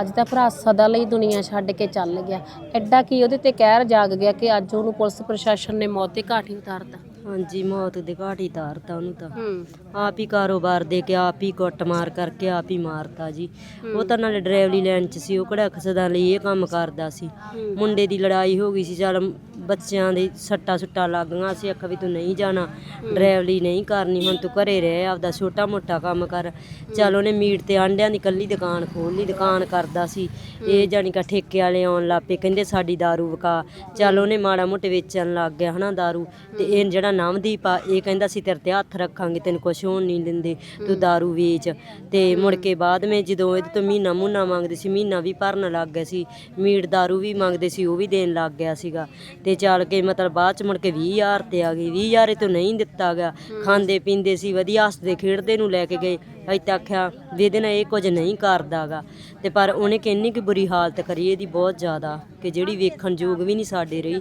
ਅੱਜ ਤਾਂ ਭਰਾ ਸਦਾ ਲਈ ਦੁਨੀਆ ਛੱਡ ਕੇ ਚੱਲ ਗਿਆ। ਐਡਾ ਕੀ ਉਹਦੇ ਤੇ ਕਹਿਰ ਜਾਗ ਗਿਆ ਕਿ ਅੱਜ ਉਹਨੂੰ ਪੁਲਿਸ ਪ੍ਰਸ਼ਾਸਨ ਨੇ ਮੌਤ ਦੇ ਘਾਟ ਹੀ ਉਤਾਰਤਾ।
ਹਾਂਜੀ ਮੌਤ ਦੇ ਘਾਟ ਹੀ ਤਾਰਤਾ ਉਹਨੂੰ ਤਾਂ
ਹੂੰ
ਆਪ ਹੀ ਕਾਰੋਬਾਰ ਦੇ ਕੇ ਆਪ ਹੀ ਕੁੱਟਮਾਰ ਕਰਕੇ ਆਪ ਹੀ ਮਾਰਤਾ ਜੀ ਉਹ ਤਾਂ ਨਾਲੇ ਡਰਾਈਵਰੀ ਲਾਈਨ 'ਚ ਸੀ ਉਹ ਕਿਹੜਾ ਖਸਦਾ ਲਈ ਇਹ ਕੰਮ ਕਰਦਾ ਸੀ ਮੁੰਡੇ ਦੀ ਲੜਾਈ ਹੋ ਗਈ ਸੀ ਚੱਲ ਬੱਚਿਆਂ ਦੇ ਸੱਟਾ ਸੁੱਟਾਂ ਲੱਗ ਗਈਆਂ ਸੀ ਅੱਖ ਵੀ ਤੂੰ ਨਹੀਂ ਜਾਣਾ ਡਰਾਈਵਰੀ ਨਹੀਂ ਕਰਨੀ ਹੁਣ ਤੂੰ ਘਰੇ ਰਹਿ ਆਪਦਾ ਛੋਟਾ ਮੋਟਾ ਕੰਮ ਕਰ ਚੱਲ ਉਹਨੇ ਮੀਟ ਤੇ ਆਂਡਿਆਂ ਦੀ ਕੱਲੀ ਦੁਕਾਨ ਖੋਲ ਲਈ ਦੁਕਾਨ ਕਰਦਾ ਸੀ ਇਹ ਜਾਣੀ ਕਿ ਠੇਕੇ ਵਾਲੇ ਆਉਣ ਲੱਗ ਪਏ ਕਹਿੰਦੇ ਸਾਡੀ दारू ਵਿਕਾ ਚੱਲ ਉਹਨੇ ਮਾੜਾ ਮੋਟੇ ਵੇਚਣ ਲੱਗ ਗਿਆ ਹਨਾ दारू ਤੇ ਇਹ ਜਿਹੜਾ ਨਵਦੀਪ ਆ ਇਹ ਕਹਿੰਦਾ ਸੀ ਤੇਰੇ ਤੇ ਹੱਥ ਰੱਖਾਂਗੇ ਤੈਨੂੰ ਕੁਛ ਹੋਣ ਨਹੀਂ ਦਿੰਦੇ ਤੂੰ दारू ਵੇਚ ਤੇ ਮੁੜ ਕੇ ਬਾਅਦ ਵਿੱਚ ਜਦੋਂ ਇਹਦੇ ਤੋਂ ਮਹੀਨਾ ਮੁੰਨਾ ਮੰਗਦੇ ਸੀ ਮਹੀਨਾ ਵੀ ਭਰਨ ਲੱਗ ਗਿਆ ਸੀ ਮੀਟ दारू ਵੀ ਮੰਗਦੇ ਸੀ ਉਹ ਵੀ ਦੇਣ ਲੱਗ ਗਿਆ ਸੀਗਾ ਤੇ ਚੱਲ ਕੇ ਮਤਲਬ ਬਾਅਦ ਚ ਮੁੜ ਕੇ 20000 ਤੇ ਆ ਗਈ 20000 ਇਹ ਤੋਂ ਨਹੀਂ ਦਿੱਤਾ ਗਿਆ ਖਾਂਦੇ ਪੀਂਦੇ ਸੀ ਵਧੀਆ ਹੱਸਦੇ ਖੇਡਦੇ ਨੂੰ ਲੈ ਕੇ ਗਏ ਅਜੇ ਤੱਕ ਆਖਿਆ ਵੀ ਇਹਦੇ ਨਾਲ ਇਹ ਕੁਝ ਨਹੀਂ ਕਰਦਾਗਾ। ਤੇ ਪਰ ਉਹਨੇ ਕਿੰਨੀ ਕਿ ਬੁਰੀ ਹਾਲਤ ਕਰੀ ਇਹਦੀ ਬਹੁਤ ਜ਼ਿਆਦਾ ਕਿ ਜਿਹੜੀ ਵੇਖਣ ਯੋਗ ਵੀ ਨਹੀਂ ਸਾਡੇ ਰਹੀ।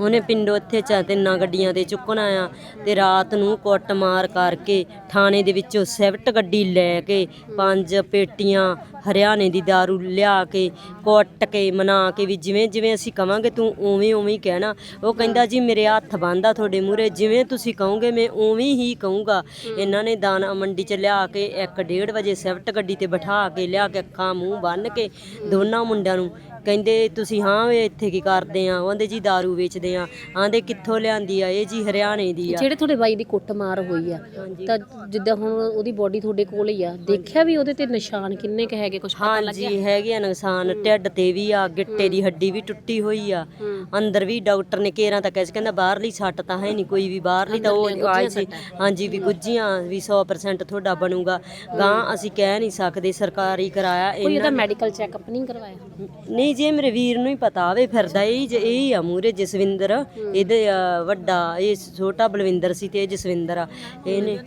ਉਹਨੇ ਪਿੰਡੋਂ ਇੱਥੇ ਚਾ ਤਿੰਨਾਂ ਗੱਡੀਆਂ ਤੇ ਚੁੱਕਣਾ ਆ ਤੇ ਰਾਤ ਨੂੰ ਕੁੱਟ ਮਾਰ ਕਰਕੇ ਥਾਣੇ ਦੇ ਵਿੱਚੋਂ ਸਵਿਫਟ ਗੱਡੀ ਲੈ ਕੇ ਪੰਜ ਪੇਟੀਆਂ ਹਰਿਆਣੇ ਦੀ दारू ਲਿਆ ਕੇ ਕੁੱਟ ਕੇ ਮਨਾ ਕੇ ਵੀ ਜਿਵੇਂ ਜਿਵੇਂ ਅਸੀਂ ਕਵਾਂਗੇ ਤੂੰ ਉਵੇਂ ਉਵੇਂ ਹੀ ਕਹਿਣਾ। ਉਹ ਕਹਿੰਦਾ ਜੀ ਮੇਰੇ ਹੱਥ ਬੰਨ੍ਹਦਾ ਤੁਹਾਡੇ ਮੂਹਰੇ ਜਿਵੇਂ ਤੁਸੀਂ ਕਹੋਗੇ ਮੈਂ ਉਵੇਂ ਹੀ ਕਹੂੰਗਾ। ਇਹਨਾਂ ਨੇ ਦਾਣਾ ਮੰਡੀ ਚ ਲਿਆ ਕੇ 1:30 ਵਜੇ ਸਿਫਟ ਗੱਡੀ ਤੇ ਬਿਠਾ ਕੇ, ਲਿਆ ਕੇ ਅੱਖਾਂ, ਮੂੰਹ ਬੰਨ ਕੇ ਦੋਨਾਂ ਮੁੰਡਿਆਂ ਨੂੰ ਕਹਿੰਦੇ ਤੁਸੀਂ ਹਾਂ ਵੇ ਇੱਥੇ ਕੀ ਕਰਦੇ ਆ? ਉਹਦੇ ਜੀ दारू ਵੇਚਦੇ ਆ। ਆਂਦੇ ਕਿੱਥੋਂ ਲਿਆਂਦੀ ਆ? ਇਹ ਜੀ ਹਰਿਆਣੇ ਦੀ ਆ।
ਜਿਹੜੇ ਤੁਹਾਡੇ ਬਾਈ ਦੀ ਕੁੱਟਮਾਰ ਹੋਈ ਆ ਤਾਂ ਜਿੱਦਾਂ ਹੁਣ ਉਹਦੀ ਬੋਡੀ ਤੁਹਾਡੇ ਕੋਲ ਹੀ ਆ ਦੇਖਿਆ ਵੀ ਉਹਦੇ ਤੇ ਨਿਸ਼ਾਨ ਕਿੰਨੇ ਕ ਹੈਗੇ ਕੁਝ ਪਤਾ ਲੱਗਿਆ?
ਹਾਂਜੀ ਹੈਗੇ ਆ ਨੁਕਸਾਨ ਢਿੱਡ ਤੇ ਵੀ ਆ ਗਿੱਟੇ ਦੀ ਹੱਡੀ ਵੀ ਟੁੱਟੀ ਹੋਈ ਆ। ਅੰਦਰ ਵੀ ਡਾਕਟਰ ਨੇ ਕੇਰਾਂ ਤਾਂ ਕਹਿ ਕਹਿੰਦਾ ਬਾਹਰਲੀ ਸੱਟ ਤਾਂ ਹੈ ਨਹੀਂ ਕੋਈ ਵੀ ਬਾਹਰਲੀ ਤਾਂ ਉਹ ਆਈ ਸੀ ਹਾਂਜੀ ਵੀ ਗੁੱਜੀਆਂ ਵੀ 100% ਤੁਹਾਡਾ ਬਣੂਗਾ। ਗਾਂ ਅਸੀਂ ਕਹਿ ਨਹੀਂ ਸਕਦੇ ਸਰਕਾਰੀ ਕਰਾਇਆ
ਕੋਈ
ਇਹਨਾਂ
ਮੈਡੀਕਲ ਚੈੱਕਅਪ ਨਹੀਂ ਕਰਵਾਇਆ?
ਨਹੀਂ ਜੇ ਮੇਰੇ ਵੀਰ ਨੂੰ ਹੀ ਪਤਾ ਆਵੇ ਫਿਰਦਾ ਇਹ ਜ- ਇਹ ਹੀ ਆ ਮੂਰੇ ਜਸਵਿੰਦਰ। ਇਹਦੇ ਵੱਡਾ ਇਹ ਛੋਟਾ ਬਲਵਿੰਦਰ ਸੀ ਤੇ ਇਹ ਜਸਵਿੰਦਰ ਆ। ਇਹਨੇ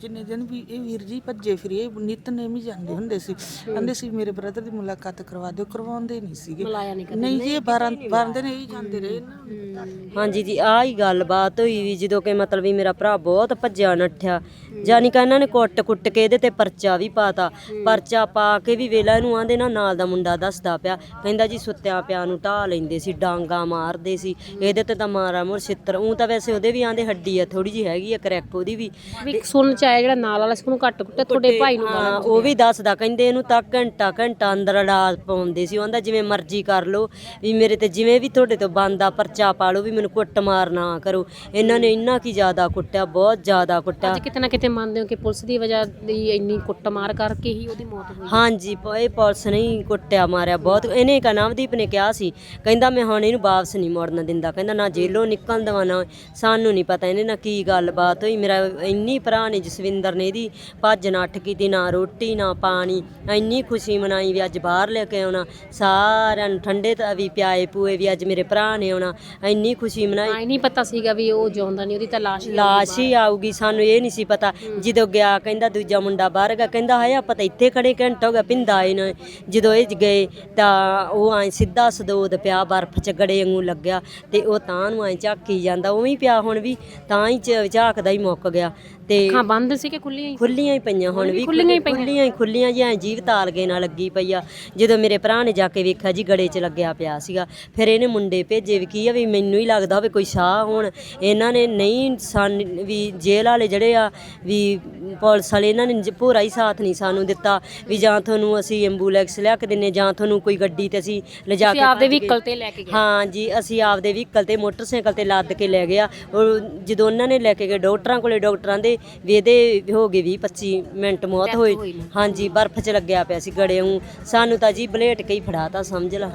ਜਿੰਨੇ ਦਿਨ ਵੀ ਇਹ ਵੀਰ ਜੀ ਭੱਜੇ ਫਿਰੇ ਨਿਤਨੇਮ ਹੀ ਜਾਂਦੇ ਹੁੰਦੇ ਸੀ। ਕਹਿੰਦੇ ਸੀ ਮੇਰੇ ਬ੍ਰਦਰ ਦੀ ਮੁਲਾਕਾਤ ਕਰਵਾ ਦਿਓ। ਕਰਵਾਉਂਦੇ ਨਹੀਂ ਸੀਗੇ।
ਨਹੀਂ
ਨਹੀਂ ਜੀ ਇਹ 12 12 ਦਿਨ ਇਹੀ ਜਾਂਦੇ ਰਹੇ ਨਾ।
ਹਾਂਜੀ ਜੀ ਆਹ ਹੀ ਗੱਲਬਾਤ ਹੋਈ ਵੀ ਜਦੋਂ ਕਿ ਮਤਲਬ ਵੀ ਮੇਰਾ ਭਰਾ ਬਹੁਤ ਭੱਜਿਆ ਨੱਠਿਆ। ਜਾਨੀ ਕਿ ਇਹਨਾਂ ਨੇ ਕੁੱਟ-ਕੁੱਟ ਕੇ ਇਹਦੇ ਤੇ ਪਰਚਾ ਵੀ ਪਾਤਾ। ਪਰਚਾ ਪਾ ਕੇ ਵੀ ਵੇਲਾ ਇਹਨੂੰ ਆਂਦੇ ਨਾ ਨਾਲ ਦਾ ਮੁੰਡਾ ਦੱਸਦਾ ਪਿਆ। ਕਹਿੰਦਾ ਜੀ ਸੁੱਤਿਆਂ ਪਿਆ ਨੂੰ ਢਾ ਲੈਂਦੇ ਸੀ ਡਾਂਗਾ ਮਾਰਦੇ ਸੀ। ਇਹਦੇ ਤੇ ਤਾਂ ਮਾਰਾ ਮੁਰ ਛਿੱਤਰ। ਉਹ ਤਾਂ ਵੈਸੇ ਉਹਦੇ ਵੀ ਆਂਦੇ ਹੱਡੀ ਆ ਥੋੜੀ ਜੀ ਹੈਗੀ ਆ ਕਰੈਕ ਉਹਦੀ ਵੀ।
ਵੀ ਸੁਣਨ ਚ ਆਇਆ ਜਿਹੜਾ ਨਾਲ ਵਾਲਾ ਸੀ ਉਹਨੂੰ ਘੱਟ ਕੁੱਟਿਆ ਤੁਹਾਡੇ ਭਾਈ ਨੂੰ
ਹਾਂ ਉਹ ਵੀ ਦੱਸਦਾ ਕਹਿੰਦੇ ਇਹਨੂੰ ਤਾਂ ਘੰਟਾ ਘੰਟਾ ਅੰਦਰ ਅੜਾ ਪਾਉਂਦੇ ਸੀ ਉਹਦਾ ਜਿਵੇਂ ਮਰਜ਼ੀ ਕਰ ਲਓ ਵੀ ਮੇਰੇ ਤੇ ਜਿਵੇਂ ਵੀ ਤੁਹਾਡੇ ਤੋਂ ਬੰਦਾ ਪਰਚਾ ਪਾ ਲਓ ਵੀ ਮੈਨੂੰ ਕੁੱਟ ਮਾਰ ਨਾ ਕਰੋ। ਇਹਨਾਂ ਨੇ ਇੰਨਾ ਕੀ ਜ਼ਿਆਦਾ ਕੁੱਟਿਆ ਬਹੁਤ ਜ਼ਿਆਦਾ ਕੁੱਟਿਆ।
ਅੱਜ ਕਿਤੇ ਨਾ ਕਿਤੇ ਮੰਨਦੇ ਹੋ ਕਿ ਪੁਲਿਸ ਦੀ ਵਜ੍ਹਾ ਦੀ ਇੰਨੀ ਕੁੱਟਮਾਰ ਕਰਕੇ ਹੀ ਉਹਦੀ ਮੌਤ ਹੋਈ।
ਹਾਂਜੀ ਪ- ਇਹ ਪੁਲਿਸ ਨੇ ਹੀ ਕੁੱਟਿਆ ਮਾਰਿਆ ਬਹੁਤ। ਇਹਨੇ ਕਾ ਨਵਦੀਪ ਨੇ ਕਿਹਾ ਸੀ ਕਹਿੰਦਾ ਮੈਂ ਹੁਣ ਇਹਨੂੰ ਵਾਪਸ ਨਹੀਂ ਮੁੜਨ ਦਿੰਦਾ ਕਹਿੰਦਾ ਨਾ ਜੇਲੋਂ ਨਿਕਲਣ ਦੇਵਾਂ ਨਾ ਸਾਨੂੰ ਨਹੀਂ ਪਤਾ ਇਹਨੇ ਨਾਲ ਕੀ ਗੱਲਬਾਤ ਹੋਈ ਮੇਰਾ ਇੰਨੀ ਭਰਾ ਨੇ ਜਸਵਿੰਦਰ ਨੇ ਇਹਦੀ ਭੱਜ ਨੱਠ ਕੀਤੀ ਨਾ ਰੋਟੀ ਨਾ ਪਾਣੀ। ਇੰਨੀ ਖੁਸ਼ੀ ਮਨਾਈ ਵੀ ਅੱਜ ਬਾਹਰ ਲੈ ਕੇ ਆਉਣਾ। ਸਾਰਿਆਂ ਨੂੰ ਠੰਡੇ ਤਾਂ ਵੀ ਪਿਆਏ ਪੂਏ ਵੀ ਅੱਜ ਮੇਰੇ ਭਰਾ ਨੇ ਆਉਣਾ। ਇੰਨੀ ਖੁਸ਼ੀ ਮਨਾਈ।
ਆਈ ਨਹੀਂ ਪਤਾ ਸੀਗਾ ਵੀ ਉਹ ਜਿਉਂਦਾ ਨਹੀਂ ਉਹਦੀ ਤਾਂ ਲਾਸ਼ ਹੀ
ਲਾਸ਼ ਹੀ ਆਊਗੀ ਸਾਨੂੰ ਇਹ ਨਹੀਂ ਸੀ ਪਤਾ। ਜਦੋਂ ਗਿਆ ਕਹਿੰਦਾ ਦੂਜਾ ਮੁੰਡਾ ਬਾਹਰ ਗਿਆ। ਕਹਿੰਦਾ ਹਾਏ ਆਪਾਂ ਤਾਂ ਇੱਥੇ ਖੜੇ ਘੰਟਾ ਹੋ ਗਿਆ ਪਿੰਦਾ ਆਏ ਨੇ। ਜਦੋਂ ਇਹ ਗਏ ਤਾਂ ਉਹ ਐ ਸਿੱਧਾ ਸਦੋਦ ਪਿਆ ਬਰਫ਼ ਚ ਗੜੇ ਵਾਂਗੂ ਲੱਗਿਆ। ਤੇ ਉਹ ਤਾਂ ਨੂੰ ਐ ਝਾਕੀ ਜਾਂਦਾ ਉਵੇਂ ਹੀ ਪਿਆ ਹੁਣ ਵੀ। ਤਾਂ ਹੀ ਝ- ਝਾਕਦਾ ਹੀ ਮੁੱਕ ਗਿਆ। ਤੇ
ਅੱਖਾਂ ਬੰਦ ਸੀ ਕਿ ਖੁੱਲੀਆਂ ਹੀ?
ਖੁੱਲੀਆਂ ਹੀ ਪਈਆਂ ਹੁਣ ਵੀ
ਖੁੱਲੀਆਂ ਹੀ ਪਈਆਂ।
ਖੁੱਲੀਆਂ ਹੀ ਖੁੱਲੀਆਂ ਜਿਹਾ ਜੀਵ ਤਾਲਗੇ ਨਾਲ ਲੱਗੀ ਪਈ ਆ। ਜਦੋਂ ਮੇਰੇ ਭਰਾ ਨੇ ਜਾ ਕੇ ਵੇਖਿਆ ਜੀ ਗੜੇ 'ਚ ਲੱਗਿਆ ਪਿਆ ਸੀਗਾ। ਫਿਰ ਇਹਨੇ ਮੁੰਡੇ ਭੇਜੇ ਵੀ ਕੀ ਆ ਵੀ ਮੈਨੂੰ ਹੀ ਲੱਗਦਾ ਹੋਵੇ ਕੋਈ ਸਾਹ ਹੋਣ। ਇਹਨਾਂ ਨੇ ਨਹੀਂ ਸਾਨ ਵੀ ਜੇਲ੍ਹ ਵਾਲੇ ਜਿਹੜੇ ਆ ਵੀ ਪੁਲਿਸ ਵਾਲੇ ਇਹਨਾਂ ਨੇ ਜ- ਪੂਰਾ ਹੀ ਸਾਥ ਨਹੀਂ ਸਾਨੂੰ ਦਿੱਤਾ। ਵੀ ਜਾਂ ਤੁਹਾਨੂੰ ਅਸੀਂ ਐਂਬੂਲੈਂਸ ਲਿਆ ਕੇ ਦਿੰਨੇ ਜਾਂ ਤੁਹਾਨੂੰ ਕੋਈ ਗੱਡੀ ਤੇ ਅਸੀਂ ਲਿਜਾ
ਤੁਸੀਂ
ਕੇ
ਆਪਦੇ
ਭੱਜ ਗਏ।
ਵਹੀਕਲ ਤੇ ਲੈ ਕੇ ਗਏ।
ਹਾਂ ਜੀ ਅਸੀਂ ਆਪਦੇ ਵਹੀਕਲ ਤੇ ਮੋਟਰਸਾਈਕਲ ਤੇ ਲੱਦ ਕੇ ਲੈ ਗਿਆ ਉਹ ਜਦੋਂ ਉਹਨਾਂ ਨੇ ਲੈ ਕੇ ਗਏ ਡਾਕਟਰਾਂ ਕੋਲੇ ਡਾਕਟਰਾਂ ਦੇ ਵੀ ਇਹਦੇ ਹੋ ਗਏ 20 25 ਮਿੰਟ ਮੌਤ ਹੋਈ। ਹਾਂਜੀ ਬਰਫ਼ 'ਚ ਲੱਗਿਆ ਪਿਆ ਸੀ ਗੜੇ ਨੂੰ ਸਾਨੂੰ ਤਾਂ ਜੀ ਬਲੇਟ ਕੇ ਹੀ ਫੜਾਤਾ ਸਮਝ ਲਾ।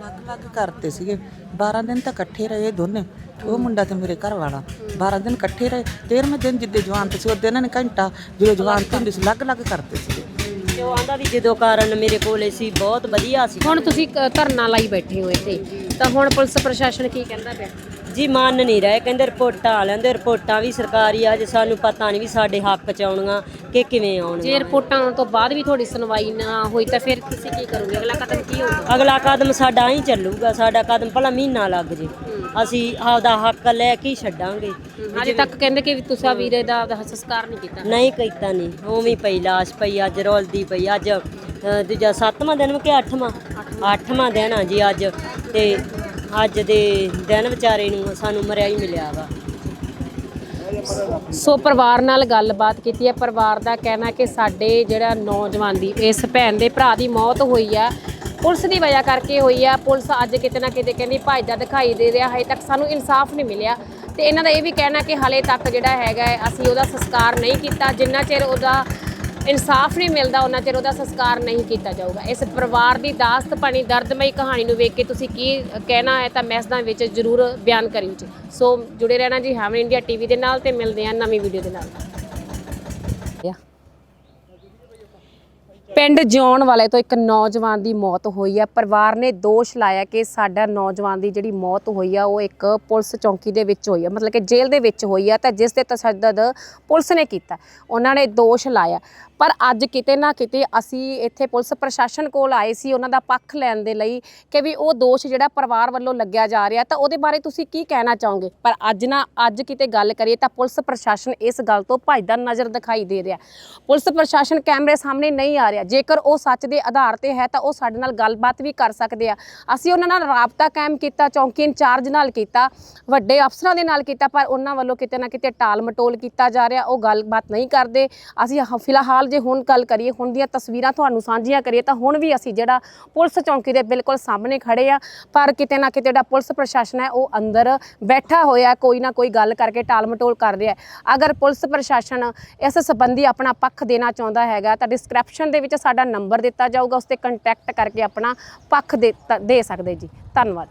ਲੱਗ ਲੱਗ ਕਰਤੇ ਸੀਗੇ। 12 ਦਿਨ ਤਾਂ ਇਕੱਠੇ ਰਹੇ ਦੋਨੇ ਉਹ ਮੁੰਡਾ ਤੇ ਮੇਰੇ ਘਰ ਵਾਲਾ 12 ਦਿਨ ਇਕੱਠੇ ਰਹੇ। 13ਵੇਂ ਦਿਨ ਜਿੱਦੇ ਜਵਾਨ ਤੇ ਸੀ ਉਹਦੇ ਇਹਨਾਂ ਨੇ ਘੰਟਾ ਜਦੋਂ ਜਵਾਨ ਤੇ ਹੁੰਦੇ ਸੀ ਲੱਗ ਲੱਗ ਕਰਤੇ ਸੀਗੇ।
ਤੇ ਉਹ ਆਂਦਾ ਵੀ ਜਦੋਂ ਕਾਰਨ ਮੇਰੇ ਕੋਲੇ ਸੀ ਬਹੁਤ ਵਧੀਆ ਸੀ।
ਹੁਣ ਤੁਸੀਂ ਧਰਨਾ ਲਾਈ ਬੈਠੇ ਹੋ ਇੱਥੇ। ਤਾਂ ਹੁਣ ਪੁਲਿਸ ਪ੍ਰਸ਼ਾਸਨ ਕੀ ਕਹਿੰਦਾ ਪਿਆ?
ਜੀ ਮੰਨ ਨਹੀਂ ਰਹੇ। ਕਹਿੰਦੇ ਰਿਪੋਰਟਾਂ ਆ ਲੈਂਦੇ ਰਿਪੋਰਟਾਂ ਵੀ ਸਰਕਾਰੀ ਆ ਜੇ ਸਾਨੂੰ ਪਤਾ ਨਹੀਂ ਵੀ ਸਾਡੇ ਹੱਕ 'ਚ ਆਉਣੀਆਂ ਕਿ ਕਿਵੇਂ
ਜੇ
ਆਉਣਗੀਆਂ
ਰਿਪੋਰਟਾਂ ਆਉਣ ਤੋਂ ਬਾਅਦ ਵੀ ਤੁਹਾਡੀ ਸੁਣਵਾਈ ਨਾ ਹੋਈ ਤਾਂ ਫਿਰ ਤੁਸੀਂ ਕੀ ਕਰੋਗੇ? ਅਗਲਾ ਕਦਮ ਕੀ ਹੋਊਗਾ?
ਅਗਲਾ ਕਦਮ ਸਾਡਾ ਹੀ ਚੱਲੂਗਾ। ਸਾਡਾ ਕਦਮ ਭਲਾ ਮਹੀਨਾ ਲੱਗ ਜੇ। ਅਸੀਂ ਆਪਦਾ ਹੱਕ ਲੈ ਕੇ ਹੀ ਛੱਡਾਂਗੇ।
ਅਜੇ ਤੱਕ ਕਹਿੰਦੇ ਕਿ ਵੀ ਤੁਸੀਂ ਵੀਰੇ ਦਾ ਆਪਦਾ ਸੰਸਕਾਰ ਨਹੀਂ ਕੀਤਾ।
ਨਹੀਂ ਕੀਤਾ ਨਹੀਂ ਉਵੇਂ ਹੀ ਪਈ ਲਾਸ਼ ਪਈ ਅੱਜ ਰੋਲਦੀ ਪਈ ਅੱਜ ਅ, ਦੂਜਾ ਸੱਤਵਾਂ ਦਿਨ ਕਿ ਅੱਠਵਾਂ। ਅੱਠਵਾਂ ਦਿਨ ਆ ਜੀ ਅੱਜ। ਤੇ ਅੱਜ ਦੇ ਦਿਨ ਵਿਚਾਰੇ ਨੂੰ ਸਾਨੂੰ ਮਰਿਆ ਹੀ ਮਿਲਿਆ ਵਾ।
ਸੋ ਪਰਿਵਾਰ ਨਾਲ ਗੱਲਬਾਤ ਕੀਤੀ ਹੈ। ਪਰਿਵਾਰ ਦਾ ਕਹਿਣਾ ਕਿ ਸਾਡੇ ਜਿਹੜਾ ਨੌਜਵਾਨ ਦੀ ਇਸ ਭੈਣ ਦੇ ਭਰਾ ਦੀ ਮੌਤ ਹੋਈ ਆ। ਪੁਲਿਸ ਦੀ ਵਜ੍ਹਾ ਕਰਕੇ ਹੋਈ ਆ। ਪੁਲਿਸ ਅੱਜ ਕਿਤੇ ਨਾ ਕਿਤੇ ਕਹਿੰਦੀ ਭੱਜਦਾ ਦਿਖਾਈ ਦੇ ਰਿਹਾ। ਹਜੇ ਤੱਕ ਸਾਨੂੰ ਇਨਸਾਫ ਨਹੀਂ ਮਿਲਿਆ। ਤੇ ਇਹਨਾਂ ਦਾ ਇਹ ਵੀ ਕਹਿਣਾ ਕਿ ਹਾਲੇ ਤੱਕ ਜਿਹੜਾ ਹੈਗਾ ਹੈ, ਅਸੀਂ ਉਹਦਾ ਸੰਸਕਾਰ ਨਹੀਂ ਕੀਤਾ। ਜਿੰਨਾ ਚਿਰ ਉਹਦਾ ਇਨਸਾਫ ਨਹੀਂ ਮਿਲਦਾ, ਉਹਨਾਂ ਚਿਰ ਉਹਦਾ ਸੰਸਕਾਰ ਨਹੀਂ ਕੀਤਾ ਜਾਊਗਾ। ਇਸ ਪਰਿਵਾਰ ਦੀ ਦਾਸਤ ਪਾਣੀ ਦਰਦਮਈ ਕਹਾਣੀ ਨੂੰ ਵੇਖ ਕੇ ਤੁਸੀਂ ਕੀ ਕਹਿਣਾ ਹੈ, ਤਾਂ ਮੈਸੇਜਾਂ ਵਿੱਚ ਜਰੂਰ ਬਿਆਨ ਕਰਿਓ ਜੀ ਸੋ ਜੁੜੇ ਰਹਿਣਾ ਜੀ ਹੈਵਨ ਇੰਡੀਆ ਟੀਵੀ ਦੇ ਨਾਲ ਤੇ ਮਿਲਦੇ ਹਾਂ ਨਵੀਂ ਵੀਡੀਓ ਦੇ ਨਾਲ। ਪਿੰਡ ਜਿਉਣ ਵਾਲੇ ਤੋਂ ਇੱਕ ਨੌਜਵਾਨ ਦੀ ਮੌਤ ਹੋਈ ਹੈ। ਪਰਿਵਾਰ ਨੇ ਦੋਸ਼ ਲਾਇਆ ਕਿ ਸਾਡਾ ਨੌਜਵਾਨ ਦੀ ਜਿਹੜੀ ਮੌਤ ਹੋਈ ਆ, ਉਹ ਇੱਕ ਪੁਲਿਸ ਚੌਂਕੀ ਦੇ ਵਿੱਚ ਹੋਈ ਆ। ਮਤਲਬ ਕਿ ਜੇਲ੍ਹ ਦੇ ਵਿੱਚ ਹੋਈ ਆ ਤਾਂ ਜਿਸ ਤੇ ਤਸ਼ੱਦਦ ਪੁਲਿਸ ਨੇ ਕੀਤਾ। ਉਹਨਾਂ ਨੇ ਦੋਸ਼ ਲਾਇਆ। ਪਰ ਅੱਜ ਕਿਤੇ ਨਾ ਕਿਤੇ ਅਸੀਂ ਇੱਥੇ ਪੁਲਿਸ ਪ੍ਰਸ਼ਾਸਨ ਕੋਲ ਆਏ ਸੀ, ਉਹਨਾਂ ਦਾ ਪੱਖ ਲੈਣ ਦੇ ਲਈ ਕਿ ਵੀ ਉਹ ਦੋਸ਼ ਜਿਹੜਾ ਪਰਿਵਾਰ ਵੱਲੋਂ ਲੱਗਿਆ ਜਾ ਰਿਹਾ ਤਾਂ ਉਹਦੇ ਬਾਰੇ ਤੁਸੀਂ ਕੀ ਕਹਿਣਾ ਚਾਹੋਗੇ? ਪਰ ਅੱਜ ਨਾ, ਅੱਜ ਕਿਤੇ ਗੱਲ ਕਰੀਏ ਤਾਂ ਪੁਲਿਸ ਪ੍ਰਸ਼ਾਸਨ ਇਸ ਗੱਲ ਤੋਂ ਭੱਜਦਾ ਨਜ਼ਰ ਦਿਖਾਈ ਦੇ ਰਿਹਾ। ਪੁਲਿਸ ਪ੍ਰਸ਼ਾਸਨ ਕੈਮਰੇ ਸਾਹਮਣੇ ਨਹੀਂ ਆ ਰਿਹਾ। ਜੇਕਰ ਉਹ ਸੱਚ ਦੇ ਆਧਾਰ ਤੇ ਹੈ ਤਾਂ ਉਹ ਸਾਡੇ ਨਾਲ ਗੱਲਬਾਤ ਵੀ ਕਰ ਸਕਦੇ ਆ। ਅਸੀਂ ਉਹਨਾਂ ਨਾਲ ਰਾਬਤਾ ਕਾਇਮ ਕੀਤਾ, ਚੌਂਕੀ ਇੰਚਾਰਜ ਨਾਲ ਕੀਤਾ, ਵੱਡੇ ਅਫਸਰਾਂ ਦੇ ਨਾਲ ਕੀਤਾ, ਪਰ ਉਹਨਾਂ ਵੱਲੋਂ ਕਿਤੇ ਨਾ ਕਿਤੇ ਟਾਲ ਮਟੋਲ ਕੀਤਾ ਜਾ ਰਿਹਾ। ਉਹ ਗੱਲਬਾਤ ਨਹੀਂ ਕਰਦੇ। ਅਸੀਂ ਹ- ਫਿਲਹਾਲ ਜੇ ਹੁਣ ਗੱਲ ਕਰੀਏ, ਹੁਣ ਦੀਆਂ ਤਸਵੀਰਾਂ ਤੁਹਾਨੂੰ ਸਾਂਝੀਆਂ ਕਰੀਏ ਤਾਂ ਹੁਣ ਵੀ ਅਸੀਂ ਜਿਹੜਾ ਪੁਲਿਸ ਚੌਂਕੀ ਦੇ ਬਿਲਕੁਲ ਸਾਹਮਣੇ ਖੜੇ ਆ। ਪਰ ਕਿਤੇ ਨਾ ਕਿਤੇ ਜਿਹੜਾ ਪੁਲਿਸ ਪ੍ਰਸ਼ਾਸਨ ਹੈ, ਉਹ ਅੰਦਰ ਬੈਠਾ ਹੋਇਆ, ਕੋਈ ਨਾ ਕੋਈ ਗੱਲ ਕਰਕੇ ਟਾਲ ਮਟੋਲ ਕਰ ਰਿਹਾ ਅਗਰ ਪੁਲਿਸ ਪ੍ਰਸ਼ਾਸਨ ਇਸ ਸੰਬੰਧੀ ਆਪਣਾ ਪੱਖ ਦੇਣਾ ਚਾਹੁੰਦਾ ਹੈਗਾ, ਤਾਂ ਡਿਸਕ੍ਰਿਪਸ਼ਨ ਦੇ ਵਿੱਚ ਸਾਡਾ ਨੰਬਰ ਦਿੱਤਾ ਜਾਊਗਾ ਉਸ ਤੇ ਕੰਟੈਕਟ ਕਰਕੇ ਆਪਣਾ ਪੱਖ ਦੇ ਸਕਦੇ ਜੀ। ਧੰਨਵਾਦ।